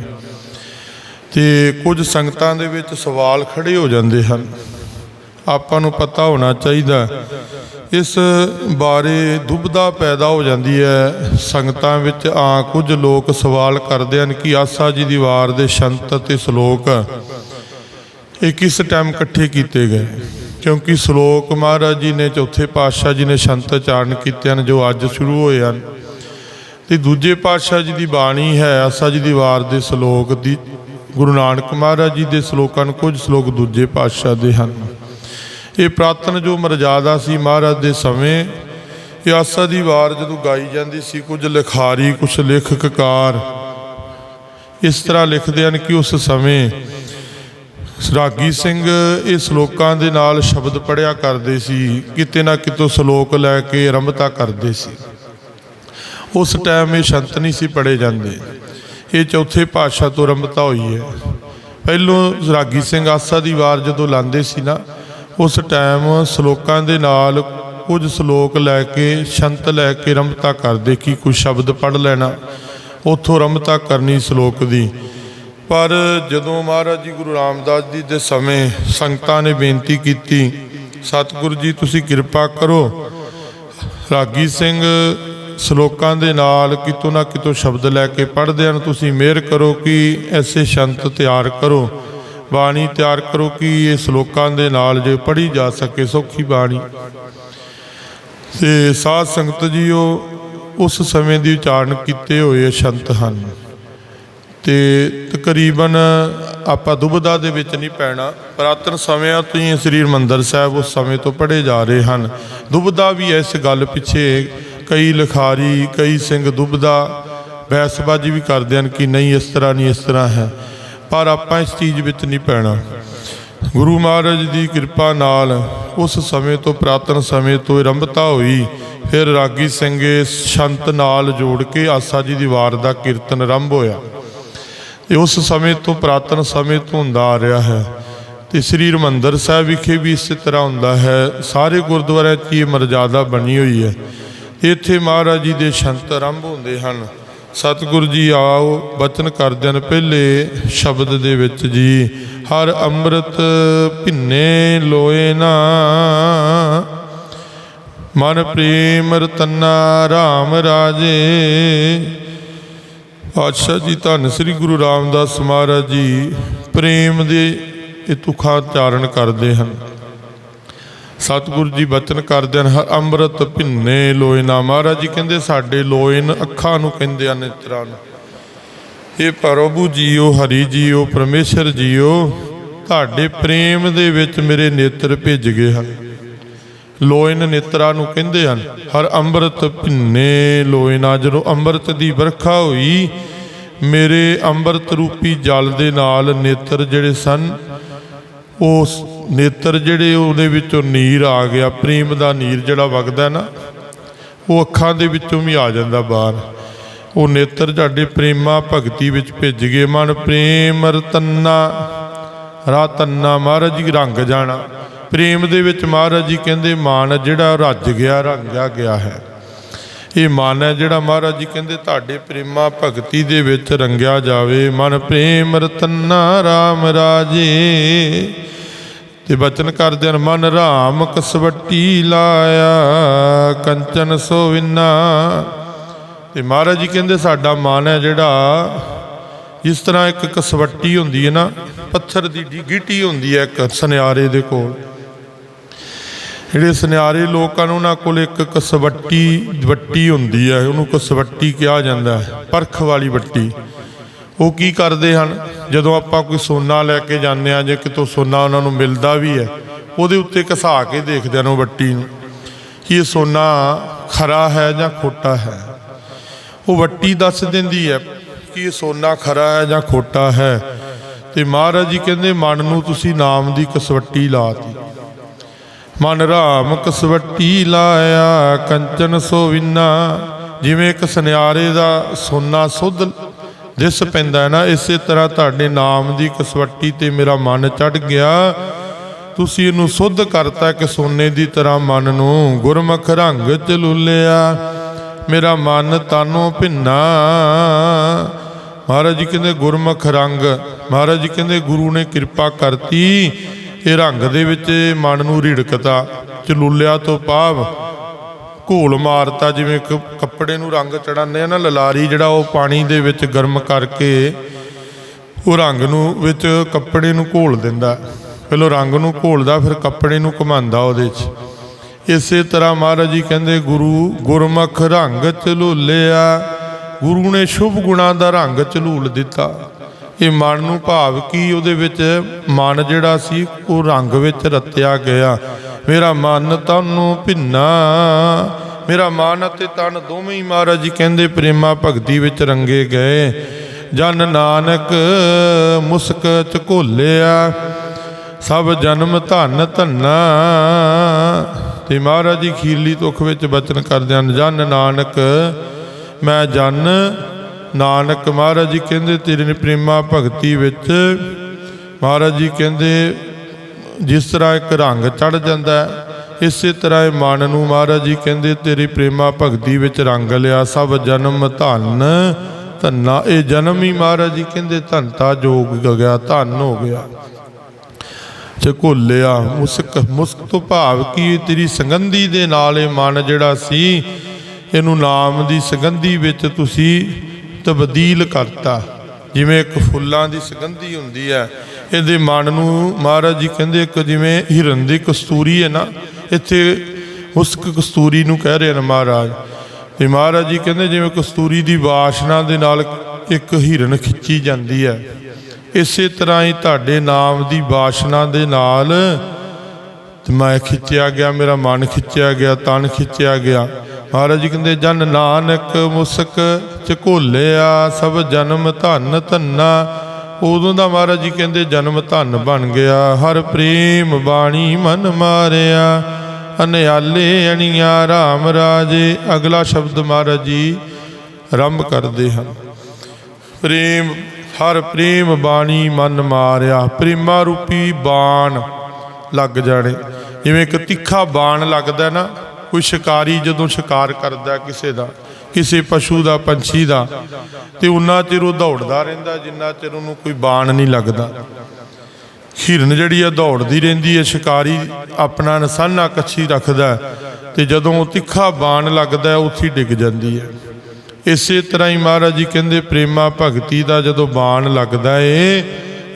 ਤੇ ਕੁਝ ਸੰਗਤਾਂ ਦੇ ਵਿੱਚ ਸਵਾਲ ਖੜੇ ਹੋ ਜਾਂਦੇ ਹਨ। ਆਪਾਂ ਨੂੰ ਪਤਾ ਹੋਣਾ ਚਾਹੀਦਾ। ਇਸ ਬਾਰੇ ਦੁਬਦਾ ਪੈਦਾ ਹੋ ਜਾਂਦੀ ਹੈ। ਸੰਗਤਾਂ ਵਿੱਚ ਆ ਕੁਝ ਲੋਕ ਸਵਾਲ ਕਰਦੇ ਹਨ ਕਿ ਆਸਾ ਜੀ ਦੀ ਵਾਰ ਦੇ ਸ਼ੰਤ ਅਤੇ ਸ਼ਲੋਕ ਇਹ ਕਿਸ ਟਾਈਮ ਇਕੱਠੇ ਕੀਤੇ ਗਏ? ਕਿਉਂਕਿ ਸ਼ਲੋਕ ਮਹਾਰਾਜ ਜੀ ਨੇ, ਚੌਥੇ ਪਾਤਸ਼ਾਹ ਜੀ ਨੇ ਸ਼ੰਤ ਉਚਾਰਨ ਕੀਤੇ ਹਨ ਜੋ ਅੱਜ ਸ਼ੁਰੂ ਹੋਏ ਹਨ। ਤੇ ਦੂਜੇ ਪਾਤਸ਼ਾਹ ਜੀ ਦੀ ਬਾਣੀ ਹੈ ਆਸਾ ਜੀ ਦੀ ਵਾਰ ਦੇ ਸ਼ਲੋਕ ਦੀ। ਗੁਰੂ ਨਾਨਕ ਮਹਾਰਾਜ ਜੀ ਦੇ ਸ਼ਲੋਕਾਂ ਨੂੰ ਕੁਝ ਸ਼ਲੋਕ ਦੂਜੇ ਪਾਤਸ਼ਾਹ ਦੇ ਹਨ। ਇਹ ਪ੍ਰਾਤਨ ਜੋ ਮਰਜ਼ਾਦਾ ਸੀ ਮਹਾਰਾਜ ਦੇ ਸਮੇਂ, ਇਹ ਆਸਾ ਦੀ ਵਾਰ ਜਦੋਂ ਗਾਈ ਜਾਂਦੀ ਸੀ, ਕੁਝ ਲਿਖਾਰੀ, ਕੁਝ ਲੇਖਕਕਾਰ ਇਸ ਤਰ੍ਹਾਂ ਲਿਖਦੇ ਹਨ ਕਿ ਉਸ ਸਮੇਂ ਰਾਗੀ ਸਿੰਘ ਇਹ ਸ਼ਲੋਕਾਂ ਦੇ ਨਾਲ ਸ਼ਬਦ ਪੜਿਆ ਕਰਦੇ ਸੀ, ਕਿਤੇ ਨਾ ਕਿਤੋਂ ਸ਼ਲੋਕ ਲੈ ਕੇ ਆਰੰਭਤਾ ਕਰਦੇ ਸੀ। ਉਸ ਟਾਈਮ ਇਹ ਸ਼ੰਤ ਨਹੀਂ ਸੀ ਪੜੇ ਜਾਂਦੇ। ਇਹ ਚੌਥੇ ਪਾਤਸ਼ਾਹ ਤੋਂ ਆਰੰਭਤਾ ਹੋਈ ਹੈ। ਪਹਿਲੋਂ ਰਾਗੀ ਸਿੰਘ ਆਸਾ ਦੀ ਵਾਰ ਜਦੋਂ ਲਾਉਂਦੇ ਸੀ ਨਾ ਉਸ ਟਾਈਮ ਸ਼ਲੋਕਾਂ ਦੇ ਨਾਲ ਕੁਝ ਸ਼ਲੋਕ ਲੈ ਕੇ, ਸ਼ੰਤ ਲੈ ਕੇ ਆਰੰਭਤਾ ਕਰਦੇ ਕਿ ਕੁਝ ਸ਼ਬਦ ਪੜ ਲੈਣਾ। ਉਥੋਂ ਆਰੰਭਤਾ ਕਰਨੀ ਸ਼ਲੋਕ ਦੀ। ਪਰ ਜਦੋਂ ਮਹਾਰਾਜ ਜੀ ਗੁਰੂ ਰਾਮਦਾਸ ਜੀ ਦੇ ਸਮੇਂ ਸੰਗਤਾਂ ਨੇ ਬੇਨਤੀ ਕੀਤੀ, ਸਤਿਗੁਰੂ ਜੀ, ਤੁਸੀਂ ਕਿਰਪਾ ਕਰੋ। ਰਾਗੀ ਸਿੰਘ ਸ਼ਲੋਕਾਂ ਦੇ ਨਾਲ ਕਿਤੋਂ ਨਾ ਕਿਤੋਂ ਸ਼ਬਦ ਲੈ ਕੇ ਪੜ੍ਹਦੇ ਹਨ। ਤੁਸੀਂ ਮਿਹਰ ਕਰੋ ਕਿ ਐਸੇ ਸ਼ੰਤ ਤਿਆਰ ਕਰੋ। ਬਾਣੀ ਤਿਆਰ ਕਰੋ ਕਿ ਇਹ ਸ਼ਲੋਕਾਂ ਦੇ ਨਾਲ ਜੇ ਪੜ੍ਹੀ ਜਾ ਸਕੇ ਸੌਖੀ ਬਾਣੀ। ਤੇ ਸਾਧ ਸੰਗਤ ਜੀਓ, ਉਸ ਸਮੇਂ ਦੀ ਉਚਾਰਨ ਕੀਤੇ ਹੋਏ ਸ਼ੰਤ ਹਨ। ਤੇ ਤਕਰੀਬਨ ਆਪਾਂ ਦੁਬਦਾ ਦੇ ਵਿੱਚ ਨਹੀਂ ਪੈਣਾ। ਪ੍ਰਾਤਨ ਸਮਿਆਂ ਤੋਂ ਹੀ ਸ੍ਰੀ ਹਰਿਮੰਦਰ ਸਾਹਿਬ ਉਸ ਸਮੇਂ ਤੋਂ ਪੜ੍ਹੇ ਜਾ ਰਹੇ ਹਨ। ਦੁਬਦਾ ਵੀ ਇਸ ਗੱਲ ਪਿੱਛੇ ਕਈ ਲਿਖਾਰੀ, ਕਈ ਸਿੰਘ ਦੁਬਦਾ ਬਹਿਸਬਾਜ਼ੀ ਵੀ ਕਰਦੇ ਹਨ ਕਿ ਨਹੀਂ, ਇਸ ਤਰ੍ਹਾਂ ਨਹੀਂ, ਇਸ ਤਰ੍ਹਾਂ ਹੈ। ਪਰ ਆਪਾਂ ਇਸ ਚੀਜ਼ ਵਿੱਚ ਨਹੀਂ ਪੈਣਾ। ਗੁਰੂ ਮਹਾਰਾਜ ਦੀ ਕਿਰਪਾ ਨਾਲ ਉਸ ਸਮੇਂ ਤੋਂ, ਪ੍ਰਾਤਨ ਸਮੇਂ ਤੋਂ ਆਰੰਭਤਾ ਹੋਈ। ਫਿਰ ਰਾਗੀ ਸਿੰਘ ਸ਼ੰਤ ਨਾਲ ਜੋੜ ਕੇ ਆਸਾ ਜੀ ਦੀ ਵਾਰ ਦਾ ਕੀਰਤਨ ਆਰੰਭ ਹੋਇਆ। ਇਹ ਉਸ ਸਮੇਂ ਤੋਂ, ਪ੍ਰਾਤਨ ਸਮੇਂ ਤੋਂ ਹੁੰਦਾ ਆ ਰਿਹਾ ਹੈ। ਤੇ ਸ੍ਰੀ ਹਰਿਮੰਦਰ ਸਾਹਿਬ ਵਿਖੇ ਵੀ ਇਸੇ ਤਰ੍ਹਾਂ ਹੁੰਦਾ ਹੈ। ਸਾਰੇ ਗੁਰਦੁਆਰਿਆਂ 'ਚ ਇਹ ਮਰਜ਼ਾਦਾ ਬਣੀ ਹੋਈ ਹੈ। ਇੱਥੇ ਮਹਾਰਾਜ ਜੀ ਦੇ ਸ਼ੰਤ ਆਰੰਭ ਹੁੰਦੇ ਹਨ। ਸਤਿਗੁਰੂ ਜੀ ਆਓ, ਬਚਨ ਕਰਦਿਆਂ ਪਹਿਲੇ ਸ਼ਬਦ ਦੇ ਵਿੱਚ ਜੀ। ਹਰ ਅੰਮ੍ਰਿਤ ਭਿੰਨੇ ਲੋਏ ਨਾ। ਮਨ ਪ੍ਰੇਮ ਰਤਨਾ RAM ਰਾਜੇ। ਪਾਤਸ਼ਾਹ ਜੀ, ਧੰਨ ਸ੍ਰੀ ਗੁਰੂ ਰਾਮਦਾਸ ਮਹਾਰਾਜ ਜੀ, ਪ੍ਰੇਮ ਦੇ ਇਹ ਤੁਖਾਂ ਚਾਰਨ ਕਰਦੇ ਹਨ। ਸਤਿਗੁਰੂ ਜੀ ਬਚਨ ਕਰਦੇ ਹਨ, ਹਰ ਅੰਮ੍ਰਿਤ ਭਿੰਨੇ ਲੋਏ ਨਾ। ਮਹਾਰਾਜ ਜੀ ਕਹਿੰਦੇ, ਸਾਡੇ ਲੋਇਨ ਅੱਖਾਂ ਨੂੰ ਕਹਿੰਦੇ ਆ ਨੇਤਰਾਂ ਨੂੰ। ਇਹ ਪ੍ਰਭੂ ਜੀਓ, ਹਰੀ ਜੀਓ, ਪਰਮੇਸ਼ਰ ਜੀਓ, ਤੁਹਾਡੇ ਪ੍ਰੇਮ ਦੇ ਵਿੱਚ ਮੇਰੇ ਨੇਤਰ ਭਿੱਜ ਗਏ ਹਨ। ਲੋਇਨ ਨੇਤਰਾਂ ਨੂੰ ਕਹਿੰਦੇ ਹਨ, ਹਰ ਅੰਮ੍ਰਿਤ ਭਿੰਨੇ ਲੋਇਨਾ ਜਦੋਂ ਅੰਮ੍ਰਿਤ ਦੀ ਵਰਖਾ ਹੋਈ, ਮੇਰੇ ਅੰਮ੍ਰਿਤ ਰੂਪੀ ਜਲ ਦੇ ਨਾਲ ਨੇਤਰ ਜਿਹੜੇ ਸਨ ਉਸ ਨੇਤਰ ਜਿਹੜੇ ਉਹਦੇ ਵਿੱਚੋਂ ਨੀਰ ਆ ਗਿਆ, ਪ੍ਰੇਮ ਦਾ ਨੀਰ ਜਿਹੜਾ ਵਗਦਾ ਨਾ, ਉਹ ਅੱਖਾਂ ਦੇ ਵਿੱਚੋਂ ਵੀ ਆ ਜਾਂਦਾ ਬਾਹਰ। ਉਹ ਨੇਤਰ ਤੁਹਾਡੇ ਪ੍ਰੇਮਾ ਭਗਤੀ ਵਿੱਚ ਭਿੱਜ ਗਏ, ਮਨ ਪ੍ਰੇਮ ਰਤਨਾ ਰਤਨਾ ਮਹਾਰਾਜ ਜੀ ਰੰਗ ਜਾਣਾ। ਪ੍ਰੇਮ ਦੇ ਵਿੱਚ ਮਹਾਰਾਜ ਜੀ ਕਹਿੰਦੇ, ਮਾਨ ਜਿਹੜਾ ਰੱਜ ਗਿਆ, ਰੰਗਿਆ ਗਿਆ ਹੈ। ਇਹ ਮਨ ਹੈ ਜਿਹੜਾ ਮਹਾਰਾਜ ਜੀ ਕਹਿੰਦੇ, ਤੁਹਾਡੇ ਪ੍ਰੇਮਾ ਭਗਤੀ ਦੇ ਵਿੱਚ ਰੰਗਿਆ ਜਾਵੇ। ਮਨ ਪ੍ਰੇਮ ਰਤਨਾ RAM ਰਾਜੇ। ਤੇ ਬਚਨ ਕਰਦੇ ਹਨ ਮਨ ਰਾਮ ਕਸਵੱਟੀ ਲਾਇਆ, ਕੰਚਨ ਸੋਵਿਨਾ ਤੇ ਮਹਾਰਾਜ ਜੀ ਕਹਿੰਦੇ, ਸਾਡਾ ਮਨ ਹੈ ਜਿਹੜਾ ਜਿਸ ਤਰ੍ਹਾਂ ਇੱਕ ਕਸਵੱਟੀ ਹੁੰਦੀ ਹੈ ਨਾ, ਪੱਥਰ ਦੀ ਡੀ- ਹੁੰਦੀ ਹੈ ਇੱਕ ਸੁਨਿਆਰੇ ਦੇ ਕੋਲ। ਜਿਹੜੇ ਸੁਨਿਆਰੇ ਲੋਕਾਂ ਨੂੰ ਉਹਨਾਂ ਕੋਲ ਇੱਕ ਕਸਵੱਟੀ ਵੱਟੀ ਹੁੰਦੀ ਹੈ, ਉਹਨੂੰ ਕਸਵੱਟੀ ਕਿਹਾ ਜਾਂਦਾ ਹੈ, ਪਰਖ ਵਾਲੀ ਵੱਟੀ। ਉਹ ਕੀ ਕਰਦੇ ਹਨ? ਜਦੋਂ ਆਪਾਂ ਕੋਈ ਸੋਨਾ ਲੈ ਕੇ ਜਾਂਦੇ ਆ ਜੇ ਕਿਤੋਂ ਸੋਨਾ ਉਹਨਾਂ ਨੂੰ ਮਿਲਦਾ ਵੀ ਹੈ, ਉਹਦੇ ਉੱਤੇ ਘਸਾ ਕੇ ਦੇਖਦੇ ਹਨ ਉਹ ਵੱਟੀ ਨੂੰ ਕਿ ਇਹ ਸੋਨਾ ਖਰਾ ਹੈ ਜਾਂ ਖੋਟਾ ਹੈ। ਉਹ ਵੱਟੀ ਦੱਸ ਦਿੰਦੀ ਹੈ ਕਿ ਇਹ ਸੋਨਾ ਖਰਾ ਹੈ ਜਾਂ ਖੋਟਾ ਹੈ। ਤੇ ਮਹਾਰਾਜ ਜੀ ਕਹਿੰਦੇ, ਮਨ ਨੂੰ ਤੁਸੀਂ ਨਾਮ ਦੀ ਕਸਵੱਟੀ ਲਾਤੀ। ਮਨ ਰਾਮ ਕਸਵੱਟੀ ਲਾਇਆ, ਕੰਚਨ ਸੋਵਿਨਾ ਜਿਵੇਂ ਇੱਕ ਸੁਨਿਆਰੇ ਦਾ ਸੋਨਾ ਸੁੱਧ ਦਿਸ ਪੈਂਦਾ ਨਾ, ਇਸੇ ਤਰ੍ਹਾਂ ਤੁਹਾਡੇ ਨਾਮ ਦੀ ਕਸਵੱਟੀ ਤੇ ਮੇਰਾ ਮਨ ਚੜ ਗਿਆ। ਤੁਸੀਂ ਇਹਨੂੰ ਸੁੱਧ ਕਰਤਾ ਕਿ ਸੋਨੇ ਦੀ ਤਰ੍ਹਾਂ ਮਨ ਨੂੰ ਗੁਰਮੁਖ ਰੰਗ ਚ ਲੁੱਲਿਆ। ਮੇਰਾ ਮਨ ਤਾਨੋਂ ਭਿੰਨਾ। ਮਹਾਰਾਜ ਜੀ ਕਹਿੰਦੇ ਗੁਰਮੁਖ ਰੰਗ। ਮਹਾਰਾਜ ਜੀ ਕਹਿੰਦੇ ਗੁਰੂ ਨੇ ਕਿਰਪਾ ਕਰਤੀ। ਇਹ ਰੰਗ ਦੇ ਵਿੱਚ ਮਨ ਨੂੰ ਰਿੜਕਤਾ, ਚਲੂਲਿਆ ਤੋਂ ਪਾਵ ਘੋਲ ਮਾਰਤਾ, ਜਿਵੇਂ ਕ- ਕੱਪੜੇ ਨੂੰ ਰੰਗ ਚੜਾਉਂਦੇ ਆ ਨਾ, ਲਲਾਰੀ ਜਿਹੜਾ ਉਹ ਪਾਣੀ ਦੇ ਵਿੱਚ ਗਰਮ ਕਰਕੇ ਉਹ ਰੰਗ ਨੂੰ ਵਿੱਚ ਕੱਪੜੇ ਨੂੰ ਘੋਲ ਦਿੰਦਾ। ਪਹਿਲਾਂ ਰੰਗ ਨੂੰ ਘੋਲਦਾ, ਫਿਰ ਕੱਪੜੇ ਨੂੰ ਘੁਮਾਉਂਦਾ ਉਹਦੇ 'ਚ। ਇਸੇ ਤਰ੍ਹਾਂ ਮਹਾਰਾਜ ਜੀ ਕਹਿੰਦੇ, ਗੁਰੂ ਗੁਰਮੁਖ ਰੰਗ ਚਲੂਲਿਆ, ਗੁਰੂ ਨੇ ਸ਼ੁਭ ਗੁਣਾਂ ਦਾ ਰੰਗ ਚਲੂਲ ਦਿੱਤਾ। ਇਹ ਮਨ ਨੂੰ ਭਾਵ ਕੀ ਉਹਦੇ ਵਿੱਚ? ਮਨ ਜਿਹੜਾ ਸੀ, ਉਹ ਰੰਗ ਵਿੱਚ ਰਤਿਆ ਗਿਆ। ਮੇਰਾ ਮਨ ਤਨੂੰ ਭਿੰਨਾ। ਮੇਰਾ ਮਨ ਅਤੇ ਤਨ ਦੋਵੇਂ ਹੀ ਮਹਾਰਾਜ ਜੀ ਕਹਿੰਦੇ, ਪ੍ਰੇਮਾ ਭਗਤੀ ਵਿੱਚ ਰੰਗੇ ਗਏ। ਜਨ ਨਾਨਕ ਮੁਸਕ ਚ ਘੋਲਿਆ, ਸਭ ਜਨਮ ਧਨ ਧੰਨਾ। ਤੇ ਮਹਾਰਾਜ ਜੀ ਖੀਲੀ ਤੁਖ ਵਿੱਚ ਬਚਨ ਕਰਦੇ ਹਨ, ਜਨ ਨਾਨਕ, ਮੈਂ ਜਨ ਨਾਨਕ ਮਹਾਰਾਜ ਜੀ ਕਹਿੰਦੇ ਤੇਰੇ ਨੇ ਪ੍ਰੇਮਾ ਭਗਤੀ ਵਿੱਚ ਮਹਾਰਾਜ ਜੀ ਕਹਿੰਦੇ ਜਿਸ ਤਰ੍ਹਾਂ ਇੱਕ ਰੰਗ ਚੜ ਜਾਂਦਾ ਹੈ, ਇਸੇ ਤਰ੍ਹਾਂ ਇਹ ਮਨ ਨੂੰ ਮਹਾਰਾਜ ਜੀ ਕਹਿੰਦੇ ਤੇਰੀ ਪ੍ਰੇਮਾ ਭਗਤੀ ਵਿੱਚ ਰੰਗ ਲਿਆ ਸਭ ਜਨਮ ਧਨ ਧੰਨਾ। ਇਹ ਜਨਮ ਹੀ ਮਹਾਰਾਜ ਜੀ ਕਹਿੰਦੇ ਧੰਤਾ ਜੋਗ ਗਿਆ ਧਨ ਹੋ ਗਿਆ। ਚ ਘੋਲਿਆ ਮੁਸਕ ਮੁਸਕ ਤੋਂ ਭਾਵ ਕੀ ਤੇਰੀ ਸੰਗੰਧੀ ਦੇ ਨਾਲ ਇਹ ਮਨ ਜਿਹੜਾ ਸੀ ਇਹਨੂੰ ਨਾਮ ਦੀ ਸੰਗੰਧੀ ਵਿੱਚ ਤੁਸੀਂ ਤਬਦੀਲ ਕਰਤਾ। ਜਿਵੇਂ ਇੱਕ ਫੁੱਲਾਂ ਦੀ ਸੁਗੰਧੀ ਹੁੰਦੀ ਹੈ। ਇਹਦੇ ਮਨ ਨੂੰ ਮਹਾਰਾਜ ਜੀ ਕਹਿੰਦੇ ਇੱਕ ਜਿਵੇਂ ਹਿਰਨ ਦੀ ਕਸਤੂਰੀ ਹੈ ਨਾ, ਇੱਥੇ ਉਸ ਕਸਤੂਰੀ ਨੂੰ ਕਹਿ ਰਹੇ ਨੇ ਮਹਾਰਾਜ। ਤੇ ਮਹਾਰਾਜ ਜੀ ਕਹਿੰਦੇ ਜਿਵੇਂ ਕਸਤੂਰੀ ਦੀ ਵਾਸ਼ਨਾ ਦੇ ਨਾਲ ਇੱਕ ਹਿਰਨ ਖਿੱਚੀ ਜਾਂਦੀ ਹੈ। ਇਸੇ ਤਰ੍ਹਾਂ ਹੀ ਤੁਹਾਡੇ ਨਾਮ ਦੀ ਵਾਸ਼ਨਾ ਦੇ ਨਾਲ ਮੈਂ ਖਿੱਚਿਆ ਗਿਆ, ਮੇਰਾ ਮਨ ਖਿੱਚਿਆ ਗਿਆ, ਤਨ ਖਿੱਚਿਆ ਗਿਆ। ਮਹਾਰਾਜ ਜੀ ਕਹਿੰਦੇ, ਜਨ ਨਾਨਕ ਮੁਸਕ ਝਕੋਲਿਆ, ਸਭ ਜਨਮ ਧਨ ਧੰਨਾ। ਉਦੋਂ ਦਾ ਮਹਾਰਾਜ ਜੀ ਕਹਿੰਦੇ, ਜਨਮ ਧਨ ਬਣ ਗਿਆ, ਹਰ ਪ੍ਰੇਮ ਬਾਣੀ ਮਨ ਮਾਰਿਆ। ਅਨਿਆਲੇ ਅਣੀਆਂ ਰਾਮ ਰਾਜੇ। ਅਗਲਾ ਸ਼ਬਦ ਮਹਾਰਾਜ ਜੀ ਆਰੰਭ ਕਰਦੇ ਹਨ। ਪ੍ਰੇਮ, ਹਰ ਪ੍ਰੇਮ ਬਾਣੀ ਮਨ ਮਾਰਿਆ। ਪ੍ਰੇਮਾ ਰੂਪੀ ਬਾਣ ਲੱਗ ਜਾਣੇ। ਜਿਵੇਂ ਇੱਕ ਤਿੱਖਾ ਬਾਣ ਲੱਗਦਾ ਨਾ ਕੋਈ ਸ਼ਿਕਾਰੀ ਜਦੋਂ ਸ਼ਿਕਾਰ ਕਰਦਾ ਕਿਸੇ ਦਾ, ਕਿਸੇ ਪਸ਼ੂ ਦਾ, ਪੰਛੀ ਦਾ, ਤੇ ਉਨਾ ਚਿਰ ਉਹ ਦੌੜਦਾ ਰਹਿੰਦਾ, ਜਿੰਨਾ ਚਿਰ ਉਹਨੂੰ ਕੋਈ ਬਾਣ ਨਹੀਂ ਲੱਗਦਾ। ਹਿਰਨ ਜਿਹੜੀ ਆ ਦੌੜਦੀ ਰਹਿੰਦੀ ਹੈ ਸ਼ਿਕਾਰੀ ਆਪਣਾ ਨਿਸ਼ਾਨਾ ਕੱਛੀ ਰੱਖਦਾ, ਤੇ ਜਦੋਂ ਉਹ ਤਿੱਖਾ ਬਾਣ ਲੱਗਦਾ, ਉੱਥੇ ਡਿੱਗ ਜਾਂਦੀ ਹੈ ਇਸੇ ਤਰ੍ਹਾਂ ਹੀ ਮਹਾਰਾਜ ਜੀ ਕਹਿੰਦੇ, ਪ੍ਰੇਮਾ ਭਗਤੀ ਦਾ ਜਦੋਂ ਬਾਣ ਲੱਗਦਾ ਏ